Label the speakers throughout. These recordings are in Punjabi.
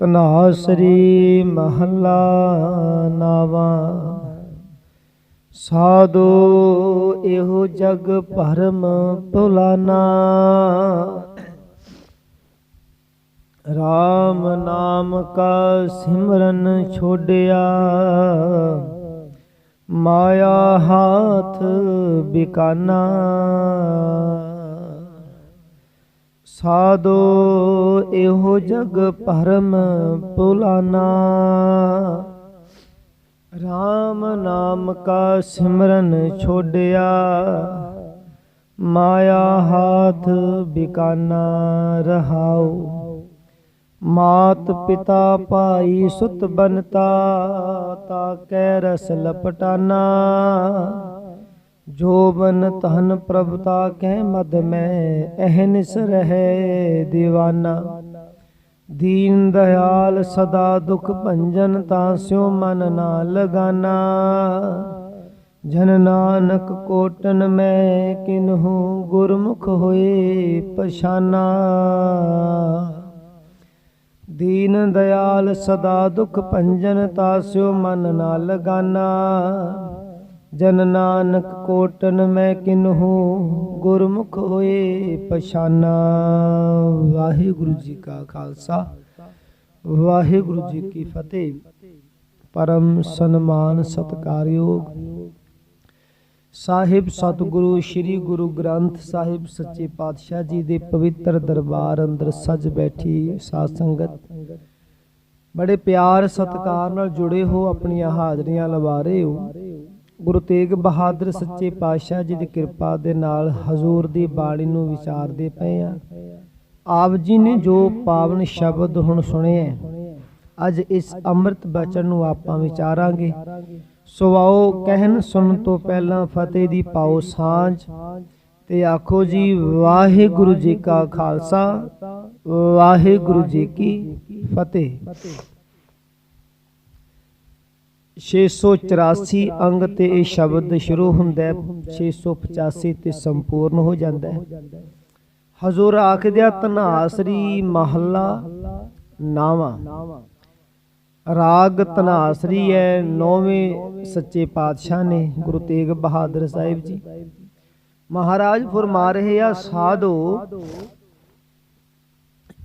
Speaker 1: ਤਨਾਸਰੀ ਮਹੱਲਾ ਨਾਵਾ। ਸਾਧੂ ਇਹੋ ਜਗ ਭਰਮ ਭੁਲਾਨਾ। RAM ਨਾਮ ਕਾ ਸਿਮਰਨ ਛੋੜਿਆ ਮਾਇਆ ਹਾਥ ਬਿਕਾਨਾ। ਸਾਧੋ ਇਹੋ ਜਗ ਭਰਮ ਪੁਲਾਨਾ। RAM ਨਾਮ ਕਾ ਸਿਮਰਨ ਛੋੜਿਆ ਮਾਇਆ ਹਾਥ ਬਿਕਾਨਾ ਰਹਾਉ। ਮਾਤ ਪਿਤਾ ਭਾਈ ਸੁਤ ਬਨਤਾ, ਤਾ ਕੈ ਰਸ ਲਪਟਾਨਾ। ਜੋ ਬਨ ਤਹਨ ਪ੍ਰਭਤਾ ਕਹਿ ਮਦ ਮੈਂ ਅਹਨਿਸ ਰਹੇ ਦੀਵਾਨਾ। ਦੀਨ ਦਇਆਲ ਸਦਾ ਦੁਖ ਭੰਜਨ, ਤਾਂ ਸਿਉ ਮਨ ਨਾ ਲਗਾਨਾ। ਜਨ ਨਾਨਕ ਕੋਟਨ ਮੈਂ, ਕਿਨਹੂ ਗੁਰਮੁਖ ਹੋਏ ਪਛਾਨਾ। ਦੀਨ ਦਇਆਲ ਸਦਾ ਦੁਖ ਭੰਜਨ ਤਾਸਿਓ ਮਨ ਨਾ ਲਗਾਨਾ। ਜਨ ਨਾਨਕ ਕੋਟਨ ਮੈਂ ਕਿਨਹੂ, ਗੁਰਮੁਖ ਹੋਏ ਪਛਾਨਾ। ਵਾਹਿਗੁਰੂ ਜੀ ਕਾ ਖਾਲਸਾ, ਵਾਹਿਗੁਰੂ ਜੀ ਕੀ ਫਤਿਹ। ਪਰਮ ਸਨਮਾਨ ਸਤਕਾਰਯੋਗ ਸਾਹਿਬ ਸਤਿਗੁਰੂ, ਸ੍ਰੀ ਗੁਰੂ ਗ੍ਰੰਥ ਸਾਹਿਬ ਸੱਚੇ ਪਾਤਸ਼ਾਹ ਜੀ ਦੇ ਪਵਿੱਤਰ ਦਰਬਾਰ ਅੰਦਰ ਸਜ ਬੈਠੀ ਸਾਧ ਸੰਗਤ। ਬੜੇ ਪਿਆਰ ਸਤਿਕਾਰ ਨਾਲ ਜੁੜੇ ਹੋ ਆਪਣੀਆਂ ਹਾਜ਼ਰੀਆਂ ਲਵਾ ਰਹੇ ਹੋ। ਗੁਰੂ ਤੇਗ ਬਹਾਦਰ ਸੱਚੇ ਪਾਤਸ਼ਾਹ ਜੀ ਦੀ ਕਿਰਪਾ ਦੇ ਨਾਲ ਹਜ਼ੂਰ ਦੀ ਬਾਣੀ ਨੂੰ ਵਿਚਾਰਦੇ ਪਏ ਆ। ਆਪ ਜੀ ਨੇ ਜੋ ਪਾਵਨ ਸ਼ਬਦ ਹੁਣ ਸੁਣਿਆ ਅੱਜ ਇਸ ਅੰਮ੍ਰਿਤ ਬਚਨ ਨੂੰ ਆਪਾਂ ਵਿਚਾਰਾਂਗੇ। ਸੋ ਆਓ ਕਹਿਣ ਸੁਣਨ ਤੋਂ ਪਹਿਲਾਂ ਫਤਿਹ ਦੀ ਪਾਓ ਸਾਂਝ ਤੇ ਆਖੋ ਜੀ, ਵਾਹਿਗੁਰੂ ਜੀ ਕਾ ਖਾਲਸਾ, ਵਾਹਿਗੁਰੂ ਜੀ ਕੀ ਫਤਿਹ। 684 ਅੰਗ ਤੇ ਇਹ ਸ਼ਬਦ ਸ਼ੁਰੂ ਹੁੰਦਾ 685 ਤੇ ਸੰਪੂਰਨ ਹੋ ਜਾਂਦਾ ਹੈ। ਹਜ਼ੂਰ ਆਖਦਿਆ ਤਨਾਸਰੀ ਮਹੱਲਾ ਨਾਵਾ। ਰਾਗ ਤਨਾਸਰੀ ਹੈ, ਨੌਵੇਂ ਸੱਚੇ ਪਾਤਸ਼ਾਹ ਨੇ ਗੁਰੂ ਤੇਗ ਬਹਾਦਰ ਸਾਹਿਬ ਜੀ। ਮਹਾਰਾਜ ਫਰਮਾ ਰਹੇ ਆ, ਸਾਧੋ,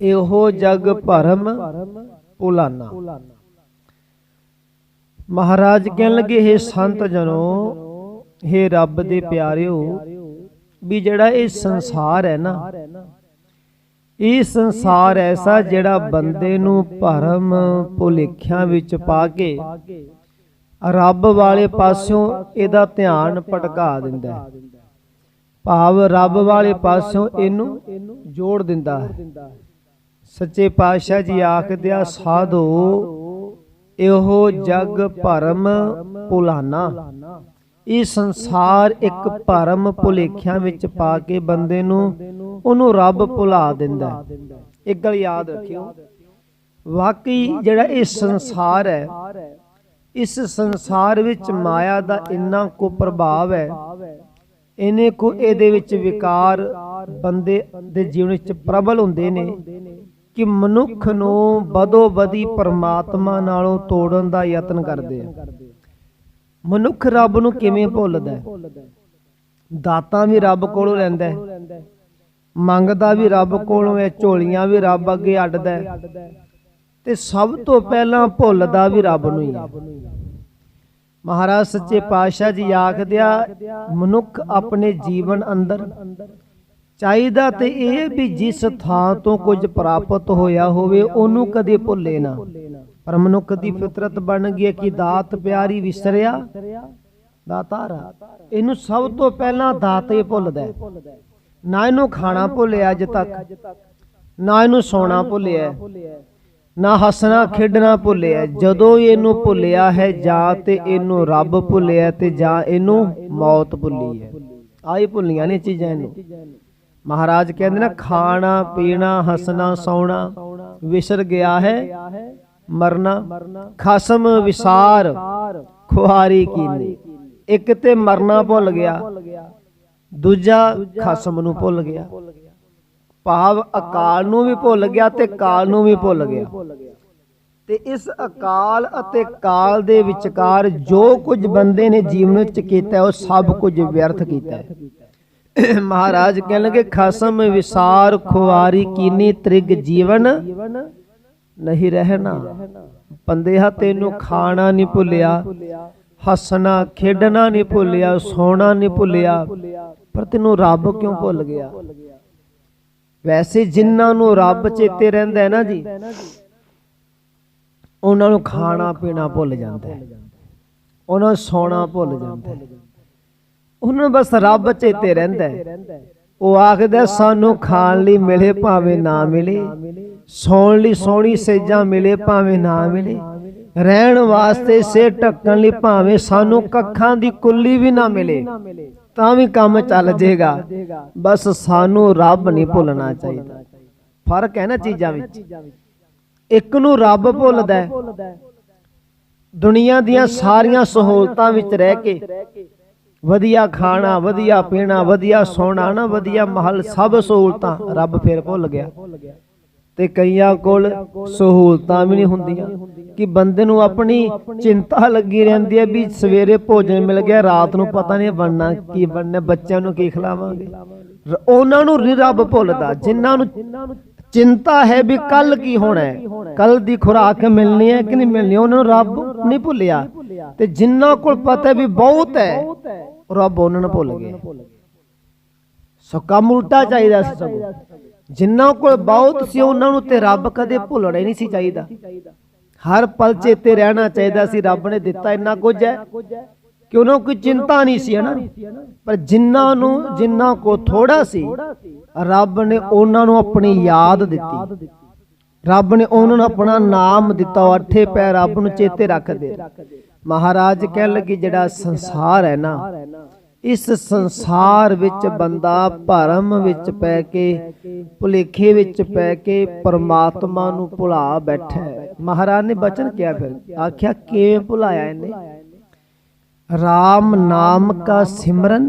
Speaker 1: ਇਹੋ ਜਗ ਭਰਮ ਭੁਲਾਨਾ ਮਹਾਰਾਜ ਕਹਿਣ ਲੱਗੇ हे ਸੰਤ ਜਨੋ हे ਰੱਬ ਦੇ ਪਿਆਰਿਓ, ਵੀ ਜਿਹੜਾ ਇਹ ਸੰਸਾਰ ਹੈ ਨਾ, ਇਹ ਸੰਸਾਰ ਐਸਾ ਜਿਹੜਾ ਬੰਦੇ ਨੂੰ ਭਰਮ ਭੁਲੇਖਿਆਂ ਵਿੱਚ ਪਾ ਕੇ ਰੱਬ ਵਾਲੇ ਪਾਸਿਓਂ ਇਹਦਾ ਧਿਆਨ ਭਟਕਾ ਦਿੰਦਾ ਹੈ। ਭਾਵ ਰੱਬ ਵਾਲੇ ਪਾਸਿਓਂ ਇਹਨੂੰ ਜੋੜ ਦਿੰਦਾ ਹੈ। ਸੱਚੇ ਪਾਤਸ਼ਾਹ ਜੀ ਆਖਦੇ ਆ, ਸਾਧੋ ਇਹੋ ਜਗ ਭਰਮ ਭੁਲਾਨਾ। ਇਹ ਸੰਸਾਰ ਇੱਕ ਭਰਮ ਭੁਲੇਖਿਆਂ ਵਿੱਚ ਪਾ ਕੇ ਬੰਦੇ ਨੂੰ ਉਹਨੂੰ ਰੱਬ ਭੁਲਾ ਦਿੰਦਾ ਇੱਕ ਗੱਲ ਯਾਦ ਰੱਖਿਓ, ਵਾਕਈ ਜਿਹੜਾ ਇਹ ਸੰਸਾਰ ਹੈ, ਇਸ ਸੰਸਾਰ ਵਿੱਚ ਮਾਇਆ ਦਾ ਇੰਨਾ ਕੋ ਪ੍ਰਭਾਵ ਹੈ, ਇਹਨੇ ਕੋ ਇਹਦੇ ਵਿੱਚ ਵਿਕਾਰ ਬੰਦੇ ਦੇ ਜੀਵਨ ਵਿੱਚ ਪ੍ਰਬਲ ਹੁੰਦੇ ਨੇ। ਕਿ ਮਨੁੱਖ ਨੂੰ ਬਦੋ ਬਦੀ ਪਰਮਾਤਮਾ ਨਾਲੋਂ ਤੋੜਨ ਦਾ ਯਤਨ ਕਰਦੇ ਆ। ਮਨੁੱਖ ਰੱਬ ਨੂੰ ਕਿਵੇਂ ਭੁੱਲਦਾ ਹੈ? ਦਾਤਾਂ ਵੀ ਰੱਬ ਕੋਲੋਂ ਲੈਂਦਾ ਹੈ। ਮੰਗਦਾ ਵੀ ਰੱਬ ਕੋਲੋਂ ਹੈ, ਝੋਲੀਆਂ ਵੀ ਰੱਬ ਅੱਗੇ ਅੱਡਦਾ ਹੈ। ਤੇ ਸਭ ਤੋਂ ਪਹਿਲਾਂ ਭੁੱਲਦਾ ਵੀ ਰੱਬ ਨੂੰ ਹੀ ਹੈ। ਮਹਾਰਾਜ ਸੱਚੇ ਪਾਤਸ਼ਾਹ ਜੀ ਆਖਦਿਆ ਮਨੁੱਖ ਆਪਣੇ ਜੀਵਨ ਅੰਦਰ ਚਾਹੀਦਾ ਤੇ ਇਹ ਵੀ ਜਿਸ ਥਾਂ ਤੋਂ ਕੁਝ ਪ੍ਰਾਪਤ ਹੋਇਆ ਹੋਵੇ, ਉਹਨੂੰ ਕਦੇ ਭੁੱਲੇ ਨਾ। ਪਰ ਮਨੁੱਖ ਦੀ ਫਿਤਰਤ ਬਣ ਗਈ ਕਿ ਦਾਤ ਪਿਆਰੀ ਵਿਸਰਿਆ, ਦਾਤਾਰਾ। ਇਹਨੂੰ ਸਭ ਤੋਂ ਪਹਿਲਾਂ ਦਾਤ ਭੁੱਲਦਾ ਨਾ ਇਹਨੂੰ ਖਾਣਾ ਭੁੱਲਿਆ ਅੱਜ ਤੱਕ, ਨਾ ਇਹਨੂੰ ਸੌਣਾ ਭੁੱਲਿਆ ਨਾ ਹੱਸਣਾ ਖੇਡਣਾ ਭੁੱਲਿਆ ਜਦੋਂ ਇਹਨੂੰ ਭੁੱਲਿਆ ਹੈ, ਜਾਂ ਤੇ ਇਹਨੂੰ ਰੱਬ ਭੁੱਲਿਆ ਤੇ ਜਾਂ ਇਹਨੂੰ ਮੌਤ ਭੁੱਲੀ ਹੈ। ਆਹੀ ਭੁੱਲੀਆਂ ਨੇ ਚੀਜ਼ਾਂ ਇਹਨੂੰ। ਮਹਾਰਾਜ ਕਹਿੰਦੇ ਨਾ ਖਾਣਾ ਪੀਣਾ ਹੱਸਣਾ ਸੌਣਾ ਵਿਸਰ ਗਿਆ ਹੈ ਮਰਨਾ ਖਸਮ ਵਿਸਾਰ ਖੁਹਾਰੀ ਕੀਨੀ। ਇੱਕ ਤੇ ਮਰਨਾ ਭੁੱਲ ਗਿਆ ਦੂਜਾ ਖਸਮ ਨੂੰ ਭੁੱਲ ਗਿਆ। ਭਾਵ ਅਕਾਲ ਨੂੰ ਵੀ ਭੁੱਲ ਗਿਆ ਤੇ ਕਾਲ ਨੂੰ ਵੀ ਭੁੱਲ ਗਿਆ। ਤੇ ਇਸ ਅਕਾਲ ਅਤੇ ਕਾਲ ਦੇ ਵਿਚਕਾਰ ਜੋ ਕੁਝ ਬੰਦੇ ਨੇ ਜੀਵਨ ਵਿੱਚ ਕੀਤਾ ਉਹ ਸਭ ਕੁਝ ਵਿਅਰਥ ਕੀਤਾ ਹੈ। ਮਹਾਰਾਜ ਕਹਿਣ ਲੱਗੇ, ਖਸਮ ਵਿਸਾਰ ਖੁਆਰੀ ਕੀਨੀ ਤ੍ਰਿਗ ਜੀਵਨ ਨਹੀਂ ਰਹਿਣਾ। ਬੰਦਿਆ ਤੈਨੂੰ ਖਾਣਾ ਨਹੀਂ ਭੁੱਲਿਆ, ਹੱਸਣਾ, ਖੇਡਣਾ ਨਹੀਂ ਭੁੱਲਿਆ, ਸੋਣਾ ਨਹੀਂ ਭੁੱਲਿਆ, ਪਰ ਤੈਨੂੰ ਰੱਬ ਕਿਉਂ ਭੁੱਲ ਗਿਆ? ਵੈਸੇ ਜਿਨ੍ਹਾਂ ਨੂੰ ਰੱਬ ਚੇਤੇ ਰਹਿੰਦਾ ਹੈ ਨਾ ਜੀ, ਉਹਨਾਂ ਨੂੰ ਖਾਣਾ ਪੀਣਾ ਭੁੱਲ ਜਾਂਦਾ ਹੈ। ਉਹਨਾਂ ਨੂੰ ਸੌਣਾ ਭੁੱਲ ਜਾਂਦਾ ਹੈ। ਉਹਨਾਂ ਬਸ ਰੱਬ ਚੇਤੇ ਰਹਿੰਦਾ ਉਹ ਆਖਦਾ ਸਾਨੂੰ ਖਾਣ ਲਈ ਮਿਲੇ ਭਾਵੇਂ ਨਾ ਮਿਲੇ, ਸੌਣ ਲਈ ਸੋਹਣੀ ਸੇਜਾਂ ਮਿਲੇ ਭਾਵੇਂ ਨਾ ਮਿਲੇ, ਰਹਿਣ ਵਾਸਤੇ ਸੇ ਢੱਕਣ ਲਈ ਭਾਵੇਂ ਸਾਨੂੰ ਕੱਖਾਂ ਦੀ ਕੁੱਲੀ ਵੀ ਨਾ ਮਿਲੇ, ਤਾਂ ਵੀ ਕੰਮ ਚੱਲ ਜੇਗਾ। ਬਸ ਸਾਨੂੰ ਰੱਬ ਨਹੀਂ ਭੁੱਲਣਾ ਚਾਹੀਦਾ। ਫ਼ਰਕ ਹੈ ਨਾ ਚੀਜ਼ਾਂ ਵਿੱਚ। ਇੱਕ ਨੂੰ ਰੱਬ ਭੁੱਲਦਾ ਹੈ। ਦੁਨੀਆ ਦੀਆਂ ਸਾਰੀਆਂ ਸਹੂਲਤਾਂ ਵਿੱਚ ਰਹਿ ਕੇ ਵਧੀਆ ਖਾਣਾ, ਵਧੀਆ ਪੀਣਾ, ਵਧੀਆ ਸੌਣਾ ਨਾ, ਵਧੀਆ ਮਹਲ ਸਭ ਸਹੂਲਤਾਂ ਰੱਬ ਫਿਰ ਭੁੱਲ ਗਿਆ। ਤੇ ਕਈਆਂ ਕੋਲ ਸਹੂਲਤਾਂ ਵੀ ਨਹੀਂ ਹੁੰਦੀਆਂ। ਕਿ ਬੰਦੇ ਨੂੰ ਆਪਣੀ ਚਿੰਤਾ ਲੱਗੀ ਰਹਿੰਦੀ ਹੈ ਵੀ ਸਵੇਰੇ ਭੋਜਨ ਮਿਲ ਗਿਆ, ਰਾਤ ਨੂੰ ਪਤਾ ਨਹੀਂ ਬਣਨਾ ਕੀ ਬਣਨਾ, ਬੱਚਿਆਂ ਨੂੰ ਕੀ ਖਿਲਾਵਾਂਗੇ। ਉਹਨਾਂ ਨੂੰ ਰੱਬ ਭੁੱਲਦਾ, ਜਿਨ੍ਹਾਂ ਨੂੰ ਚਿੰਤਾ ਹੈ ਵੀ ਕੱਲ ਕੀ ਹੋਣਾ ਹੈ, ਕੱਲ ਦੀ ਖੁਰਾਕ ਮਿਲਣੀ ਹੈ ਕਿ ਨਹੀਂ ਮਿਲਣੀ, ਉਹਨਾਂ ਨੂੰ ਰੱਬ ਨਹੀਂ ਭੁੱਲਿਆ। ਤੇ ਜਿਨ੍ਹਾਂ ਕੋਲ ਪਤਾ ਵੀ ਬਹੁਤ ਹੈ ਰੱਬ ਉਹਨਾਂ ਨੂੰ ਭੁੱਲ ਗਏ। ਸੋ ਕੰਮ ਉਲਟਾ ਚਾਹੀਦਾ ਸੀ ਸਗੋਂ। ਜਿਨ੍ਹਾਂ ਕੋਲ ਬਹੁਤ ਸੀ, ਉਹਨਾਂ ਨੂੰ ਤੇ ਰੱਬ ਕਦੇ ਭੁੱਲਣਾ ਹੀ ਨਹੀਂ ਸੀ ਚਾਹੀਦਾ। ਹਰ ਪਲ ਚੇਤੇ ਰਹਿਣਾ ਚਾਹੀਦਾ ਸੀ, ਰੱਬ ਨੇ ਦਿੱਤਾ ਇੰਨਾ ਕੁਝ ਹੈ ਕਿ ਉਹਨਾਂ ਨੂੰ ਕੋਈ ਚਿੰਤਾ ਨਹੀਂ ਸੀ, ਹਨਾ? ਪਰ ਜਿਨ੍ਹਾਂ ਨੂੰ ਜਿਨ੍ਹਾਂ ਕੋ ਥੋੜਾ ਸੀ, ਰੱਬ ਨੇ ਉਹਨਾਂ ਨੂੰ ਆਪਣੀ ਯਾਦ ਦਿੱਤੀ। ਰੱਬ ਨੇ ਉਹਨਾਂ ਨੂੰ ਆਪਣਾ ਨਾਮ ਦਿੱਤਾ, ਉਹ ਅੱਠੇ ਪੈ ਰੱਬ ਨੂੰ ਚੇਤੇ ਰੱਖਦੇ ਮਹਾਰਾਜ ਕਹਿਣ ਲੱਗੇ, ਜਿਹੜਾ ਸੰਸਾਰ ਹੈ ਨਾ, ਇਸ ਸੰਸਾਰ ਵਿੱਚ ਬੰਦਾ ਭਰਮ ਵਿੱਚ ਪੈ ਕੇ, ਭੁਲੇਖੇ ਵਿੱਚ ਪੈ ਕੇ ਪਰਮਾਤਮਾ ਨੂੰ ਭੁਲਾ ਬੈਠਾ ਮਹਾਰਾਜ ਨੇ ਬਚਨ ਕਿਹਾ ਫਿਰ, ਆਖਿਆ, ਕਿਵੇਂ ਭੁਲਾਇਆ ਇਹਨੇ? ਰਾਮ ਨਾਮ ਕਾ ਸਿਮਰਨ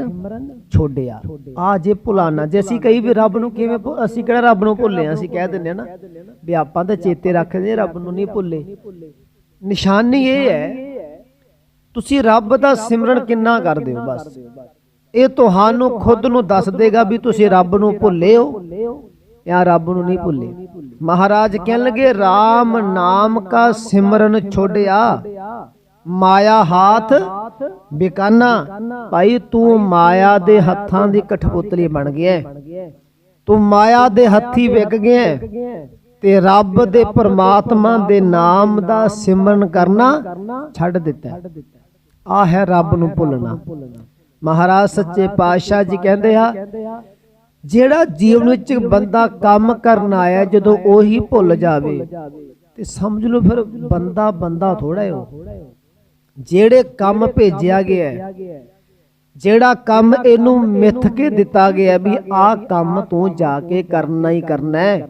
Speaker 1: ਛੋੜਿਆ। ਆ ਜੇ ਭੁਲਾਣਾ, ਜੇ ਅਸੀਂ ਕਈ ਵੀ ਰੱਬ ਨੂੰ ਕਿਵੇਂ ਅਸੀਂ ਕਿਹੜਾ ਰੱਬ ਨੂੰ ਭੁੱਲੇ ਆ ਅਸੀਂ ਕਹਿ ਦਿੰਦੇ ਆ ਨਾ ਵੀ ਆਪਾਂ ਤਾਂ ਚੇਤੇ ਰੱਖਦੇ ਰੱਬ ਨੂੰ ਨਹੀਂ ਭੁੱਲੇ। ਨਿਸ਼ਾਨੀ ਇਹ ਹੈ ਤੁਸੀਂ ਰੱਬ ਦਾ ਸਿਮਰਨ ਕਿੰਨਾ ਕਰਦੇ ਹੋ ਬਸ? ਇਹ ਤੁਹਾਨੂੰ ਖੁਦ ਨੂੰ ਦੱਸ ਦੇਗਾ ਵੀ ਤੁਸੀਂ ਰੱਬ ਨੂੰ ਭੁੱਲੇ ਹੋ ਜਾਂ ਰੱਬ ਨੂੰ ਨਹੀਂ ਭੁੱਲੇ। ਮਹਾਰਾਜ ਕਹਿਣ ਲੱਗੇ RAM ਨਾਮ ਕਾ ਸਿਮਰਨ ਛੋੜਿਆ, ਮਾਇਆ ਹਾਥ ਬਿਕਾਨਾ। ਭਾਈ, ਤੂੰ ਮਾਇਆ ਦੇ ਹੱਥਾਂ ਦੀ ਕਠਪੁਤਲੀ ਬਣ ਗਿਆ ਤੂੰ ਮਾਇਆ ਦੇ ਹੱਥੀ ਵਿਕ ਗਿਆ ਤੇ ਰੱਬ ਦੇ ਪਰਮਾਤਮਾ ਦੇ ਨਾਮ ਦਾ ਸਿਮਰਨ ਕਰਨਾ ਛੱਡ ਦਿੱਤਾ ਆ ਹੈ ਰੱਬ ਨੂੰ ਭੁੱਲਣਾ। ਮਹਾਰਾਜ ਸੱਚੇ ਪਾਤਸ਼ਾਹ ਜੀ ਕਹਿੰਦੇ ਆ, ਜਿਹੜਾ ਜੀਵਨ ਵਿੱਚ ਬੰਦਾ ਕੰਮ ਕਰਨ ਆਇਆ ਜਦੋਂ ਉਹੀ ਭੁੱਲ ਜਾਵੇ, ਤੇ ਸਮਝ ਲਓ ਫਿਰ ਬੰਦਾ ਬੰਦਾ ਥੋੜਾ ਹੈ ਉਹ। ਜਿਹੜੇ ਕੰਮ ਭੇਜਿਆ ਗਿਆ ਜਿਹੜਾ ਕੰਮ ਇਹਨੂੰ ਮਿੱਥ ਕੇ ਦਿੱਤਾ ਗਿਆ ਵੀ ਆਹ ਕੰਮ ਤੂੰ ਜਾ ਕੇ ਕਰਨਾ ਹੀ ਕਰਨਾ ਹੈ।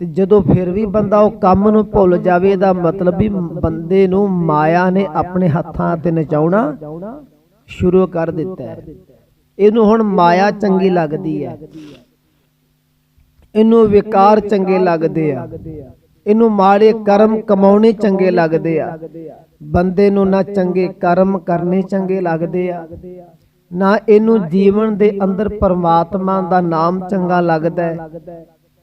Speaker 1: ਤੇ ਜਦੋਂ ਫਿਰ ਵੀ ਬੰਦਾ ਉਹ ਕੰਮ ਨੂੰ ਭੁੱਲ ਜਾਵੇ, ਇਹਦਾ ਮਤਲਬ ਵੀ ਬੰਦੇ ਨੂੰ ਮਾਇਆ ਨੇ ਆਪਣੇ ਹੱਥਾਂ ਤੇ ਨਚਾਉਣਾ ਸ਼ੁਰੂ ਕਰ ਦਿੱਤਾ ਹੈ। ਇਹਨੂੰ ਹੁਣ ਮਾਇਆ ਚੰਗੀ ਲੱਗਦੀ ਹੈ। ਇਹਨੂੰ ਵਿਕਾਰ ਚੰਗੇ ਲੱਗਦੇ ਆ। ਇਹਨੂੰ ਮਾੜੇ ਕਰਮ ਕਮਾਉਣੇ ਚੰਗੇ ਲੱਗਦੇ ਆ। ਬੰਦੇ ਨੂੰ ਨਾ ਚੰਗੇ ਕਰਮ ਕਰਨੇ ਚੰਗੇ ਲੱਗਦੇ ਆ, ਨਾ ਇਹਨੂੰ ਜੀਵਨ ਦੇ ਅੰਦਰ ਪਰਮਾਤਮਾ ਦਾ ਨਾਮ ਚੰਗਾ ਲੱਗਦਾ ਹੈ।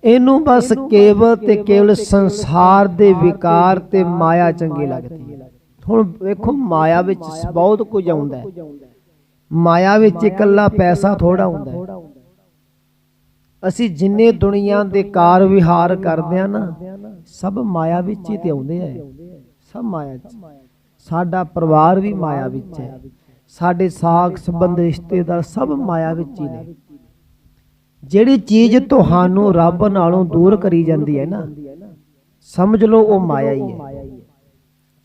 Speaker 1: ਇਹਨੂੰ ਬਸ ਕੇਵਲ ਤੇ ਕੇਵਲ ਸੰਸਾਰ ਦੇ ਵਿਕਾਰ ਤੇ ਮਾਇਆ ਚੰਗੀ ਲੱਗਦੀ ਹੈ। ਹੁਣ ਵੇਖੋ ਮਾਇਆ ਵਿੱਚ ਬਹੁਤ ਕੁਝ ਆਉਂਦਾ ਹੈ। ਮਾਇਆ ਵਿੱਚ ਇਕੱਲਾ ਪੈਸਾ ਥੋੜਾ ਹੁੰਦਾ ਹੈ। ਅਸੀਂ ਜਿੰਨੇ ਦੁਨੀਆ ਦੇ ਕਾਰ ਵਿਹਾਰ ਕਰਦੇ ਆ ਨਾ ਸਭ ਮਾਇਆ ਵਿੱਚ ਹੀ ਤੇ ਆਉਂਦੇ ਆ ਸਭ ਮਾਇਆ 'ਚ ਸਾਡਾ ਪਰਿਵਾਰ ਵੀ ਮਾਇਆ ਵਿੱਚ ਹੈ। ਸਾਡੇ ਸਾਖ ਸੰਬੰਧ ਰਿਸ਼ਤੇਦਾਰ ਸਭ ਮਾਇਆ ਵਿੱਚ ਹੀ ਨੇ। ਜਿਹੜੀ ਚੀਜ਼ ਤੁਹਾਨੂੰ ਰੱਬ ਨਾਲੋਂ ਦੂਰ ਕਰੀ ਜਾਂਦੀ ਹੈ ਨਾ, ਸਮਝ ਲਓ ਉਹ ਮਾਇਆ ਹੀ ਹੈ।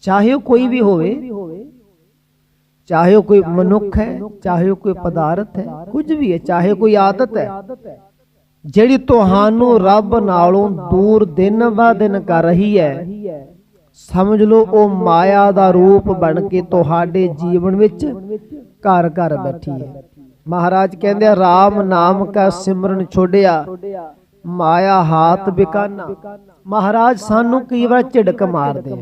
Speaker 1: ਚਾਹੇ ਉਹ ਕੋਈ ਵੀ ਹੋਵੇ, ਚਾਹੇ ਉਹ ਕੋਈ ਮਨੁੱਖ ਹੈ, ਚਾਹੇ ਉਹ ਕੋਈ ਪਦਾਰਥ ਹੈ, ਕੁਝ ਵੀ ਹੈ, ਚਾਹੇ ਕੋਈ ਆਦਤ ਹੈ, ਜਿਹੜੀ ਤੁਹਾਨੂੰ ਰੱਬ ਨਾਲੋਂ ਦੂਰ ਦਿਨ ਬਾ ਦਿਨ ਕਰ ਰਹੀ ਹੈ, ਸਮਝ ਲਓ ਉਹ ਮਾਇਆ ਦਾ ਰੂਪ ਬਣ ਕੇ ਤੁਹਾਡੇ ਜੀਵਨ ਵਿੱਚ ਘਰ ਘਰ ਬੈਠੀ ਹੈ। ਮਹਾਰਾਜ ਕਹਿੰਦੇ ਆ RAM ਨਾਮ ਕਾ ਸਿਮਰਨ ਛੋੜਿਆ, ਮਾਇਆ ਹਾਥ ਬਿਕਾਨਾ। ਮਹਾਰਾਜ ਸਾਨੂੰ ਕਈ ਵਾਰ ਝਿੜਕ ਮਾਰਦੇ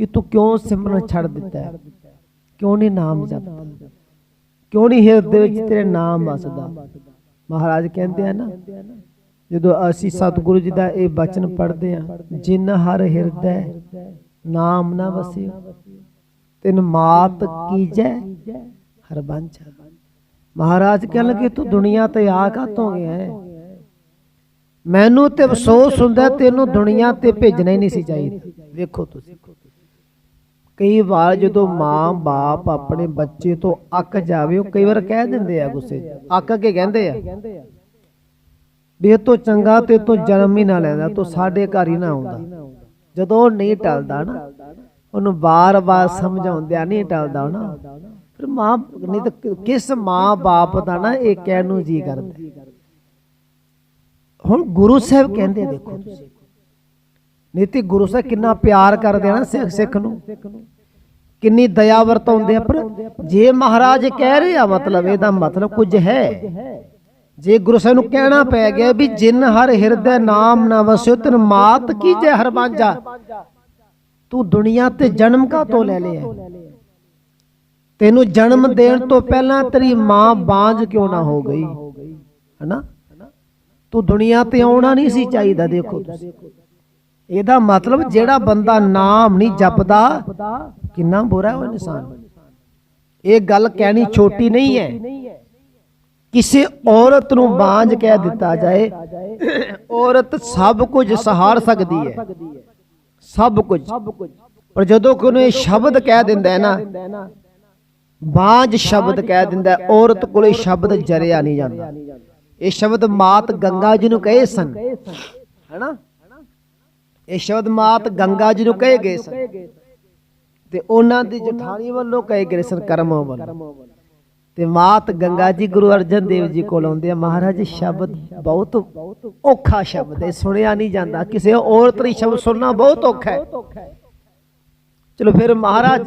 Speaker 1: ਕਿ ਤੂੰ ਕਿਉਂ ਸਿਮਰਨ ਛੱਡ ਦਿੱਤਾ ਕਿਉਂ ਨਹੀਂ ਨਾਮ ਜਪਦਾ? ਕਿਉਂ ਨਹੀਂ ਹਿਰਦੇ ਵਿੱਚ ਤੇਰੇ ਨਾਮ ਵਸਦਾ? ਮਹਾਰਾਜ ਕਹਿੰਦੇ ਆ ਨਾ, ਜਦੋਂ ਅਸੀਂ ਸਤਿਗੁਰੂ ਜੀ ਦਾ ਇਹ ਬਚਨ ਪੜ੍ਹਦੇ ਆ, ਜਿਨ ਹਰ ਹਿਰਦੈ, ਨਾਮ ਨਾ ਵਸਿਓ, ਤਿਨ ਮਾਤ ਕੀਜੈ, ਹਰ ਬਾਂਝਾ ਮਹਾਰਾਜ ਕਹਿਣ ਲੱਗੇ, ਤੂੰ ਦੁਨੀਆ ਤੇ ਆ ਕਾਤੋਂ ਗਿਆ ਹੈ? ਮੈਨੂੰ ਤੇ ਅਫਸੋਸ ਹੁੰਦਾ, ਤੈਨੂੰ ਦੁਨੀਆ ਤੇ ਭੇਜਣਾ ਹੀ ਨਹੀਂ ਸੀ ਚਾਹੀਦਾ। ਵੇਖੋ ਤੁਸੀਂ। ਕਈ ਵਾਰ ਜਦੋਂ ਮਾਂ, ਬਾਪ ਆਪਣੇ ਬੱਚੇ ਤੋਂ ਅੱਕ ਜਾਵੇ, ਉਹ ਕਈ ਵਾਰ ਕਹਿ ਦਿੰਦੇ ਆ ਗੁੱਸੇ 'ਚ। ਅੱਕ ਕੇ ਕਹਿੰਦੇ ਆ ਵੀ ਇਹ ਤੋਂ ਚੰਗਾ ਤੇ ਤੂੰ ਜਨਮ ਹੀ ਨਾ ਲੈਂਦਾ ਤੂੰ ਸਾਡੇ ਘਰ ਹੀ ਨਾ ਆਉਂਦਾ। ਜਦੋਂ ਉਹ ਨਹੀਂ ਟਲਦਾ ਨਾ, ਉਹਨੂੰ ਬਾਰ-ਬਾਰ ਸਮਝਾਉਂਦਿਆਂ ਨਹੀਂ ਟਲਦਾ ਨਾ। ਫਿਰ ਮਾਂ ਨਹੀਂ ਤਾਂ ਕਿਸ ਮਾਂ ਬਾਪ ਦਾ ਨਾ ਇਹ ਕਹਿਣ ਨੂੰ ਜੀ ਕਰਦਾ ਹੁਣ ਗੁਰੂ ਸਾਹਿਬ ਕਹਿੰਦੇ ਦੇਖੋ ਨੀਤੀ ਗੁਰੂ ਸਾਹਿਬ ਕਿੰਨਾ ਪਿਆਰ ਕਰਦੇ ਆ ਨਾ ਸਿੱਖ ਨੂੰ। ਕਿੰਨੀ ਦਇਆ ਵਰਤਾਉਂਦੇ ਆ, ਪਰ ਜੇ ਮਹਾਰਾਜ ਕਹਿ ਰਹੇ ਆ, ਮਤਲਬ ਇਹਦਾ ਮਤਲਬ ਕੁਝ ਹੈ। ਜੇ ਗੁਰੂ ਸਾਹਿਬ ਨੂੰ ਕਹਿਣਾ ਪੈ ਗਿਆ ਵੀ ਜਿਨ ਹਰ ਹਿਰਦੈ ਨਾਮ ਨਾ ਵਸਿਓ, ਤਨ ਮਾਤ ਕੀਜੈ ਹਰ ਬਾਂਝਾ ਤੂੰ ਦੁਨੀਆ ਤੇ ਜਨਮ ਕਾ ਤੋਂ ਲੈ ਲਿਆ? ਤੈਨੂੰ ਜਨਮ ਦੇਣ ਤੋਂ ਪਹਿਲਾਂ ਤੇਰੀ ਮਾਂ ਬਾਂਝ ਕਿਉਂ ਨਾ ਹੋ ਗਈ? ਹੈਨਾ? ਤੂੰ ਦੁਨੀਆ ਤੇ ਆਉਣਾ ਨਹੀਂ ਸੀ ਚਾਹੀਦਾ, ਦੇਖੋ ਤੁਸੀਂ। ਇਹਦਾ ਮਤਲਬ ਜਿਹੜਾ ਬੰਦਾ ਨਾਮ ਨਹੀਂ ਜਪਦਾ, ਕਿੰਨਾ ਬੁਰਾ ਉਹ ਇਨਸਾਨ। ਇਹ ਗੱਲ ਕਹਿਣੀ ਛੋਟੀ ਨਹੀਂ ਹੈ। ਕਿਸੇ ਔਰਤ ਨੂੰ ਬਾਂਝ ਕਹਿ ਦਿੱਤਾ ਜਾਏ, ਔਰਤ ਸਭ ਕੁਝ ਸਹਾਰ ਸਕਦੀ ਹੈ। ਸਭ ਕੁਝ। ਪਰ ਜਦੋਂ ਕੋਈ ਇਹ ਸ਼ਬਦ ਕਹਿ ਦਿੰਦਾ ਹੈ ਨਾ ਬਾਂਝ ਸ਼ਬਦ ਕਹਿ ਦਿੰਦਾ ਔਰਤ ਕੋਲੇ ਸ਼ਬਦ ਜਰਿਆ ਨਹੀਂ ਜਾਂਦਾ। ਇਹ ਸ਼ਬਦ ਮਾਤ ਗੰਗਾ ਜੀ ਨੂੰ ਕਹੇ ਸਨ। ਹੈਨਾ? ਇਹ ਸ਼ਬਦ ਮਾਤ ਗੰਗਾ ਜੀ ਨੂੰ ਕਹੇ ਗਏ ਸਨ। ਤੇ ਉਹਨਾਂ ਦੀ ਜਠਾਣੀ ਵੱਲੋਂ ਕਹੇ ਗਏ ਸਨ ਕਰਮੋਂ ਵੱਲੋਂ ਤੇ ਮਾਤ ਗੰਗਾ ਜੀ ਗੁਰੂ ਅਰਜਨ ਦੇਵ ਜੀ ਕੋਲ ਆਉਂਦੇ ਆ। ਮਹਾਰਾਜ ਸ਼ਬਦ ਬਹੁਤ ਔਖਾ ਸ਼ਬਦ ਹੈ। ਸੁਣਿਆ ਨਹੀਂ ਜਾਂਦਾ। ਕਿਸੇ ਔਰਤ ਦੀ ਸ਼ਬਦ ਸੁਣਨਾ ਬਹੁਤ ਔਖਾ ਹੈ। ਚਲੋ ਫਿਰ ਮਹਾਰਾਜ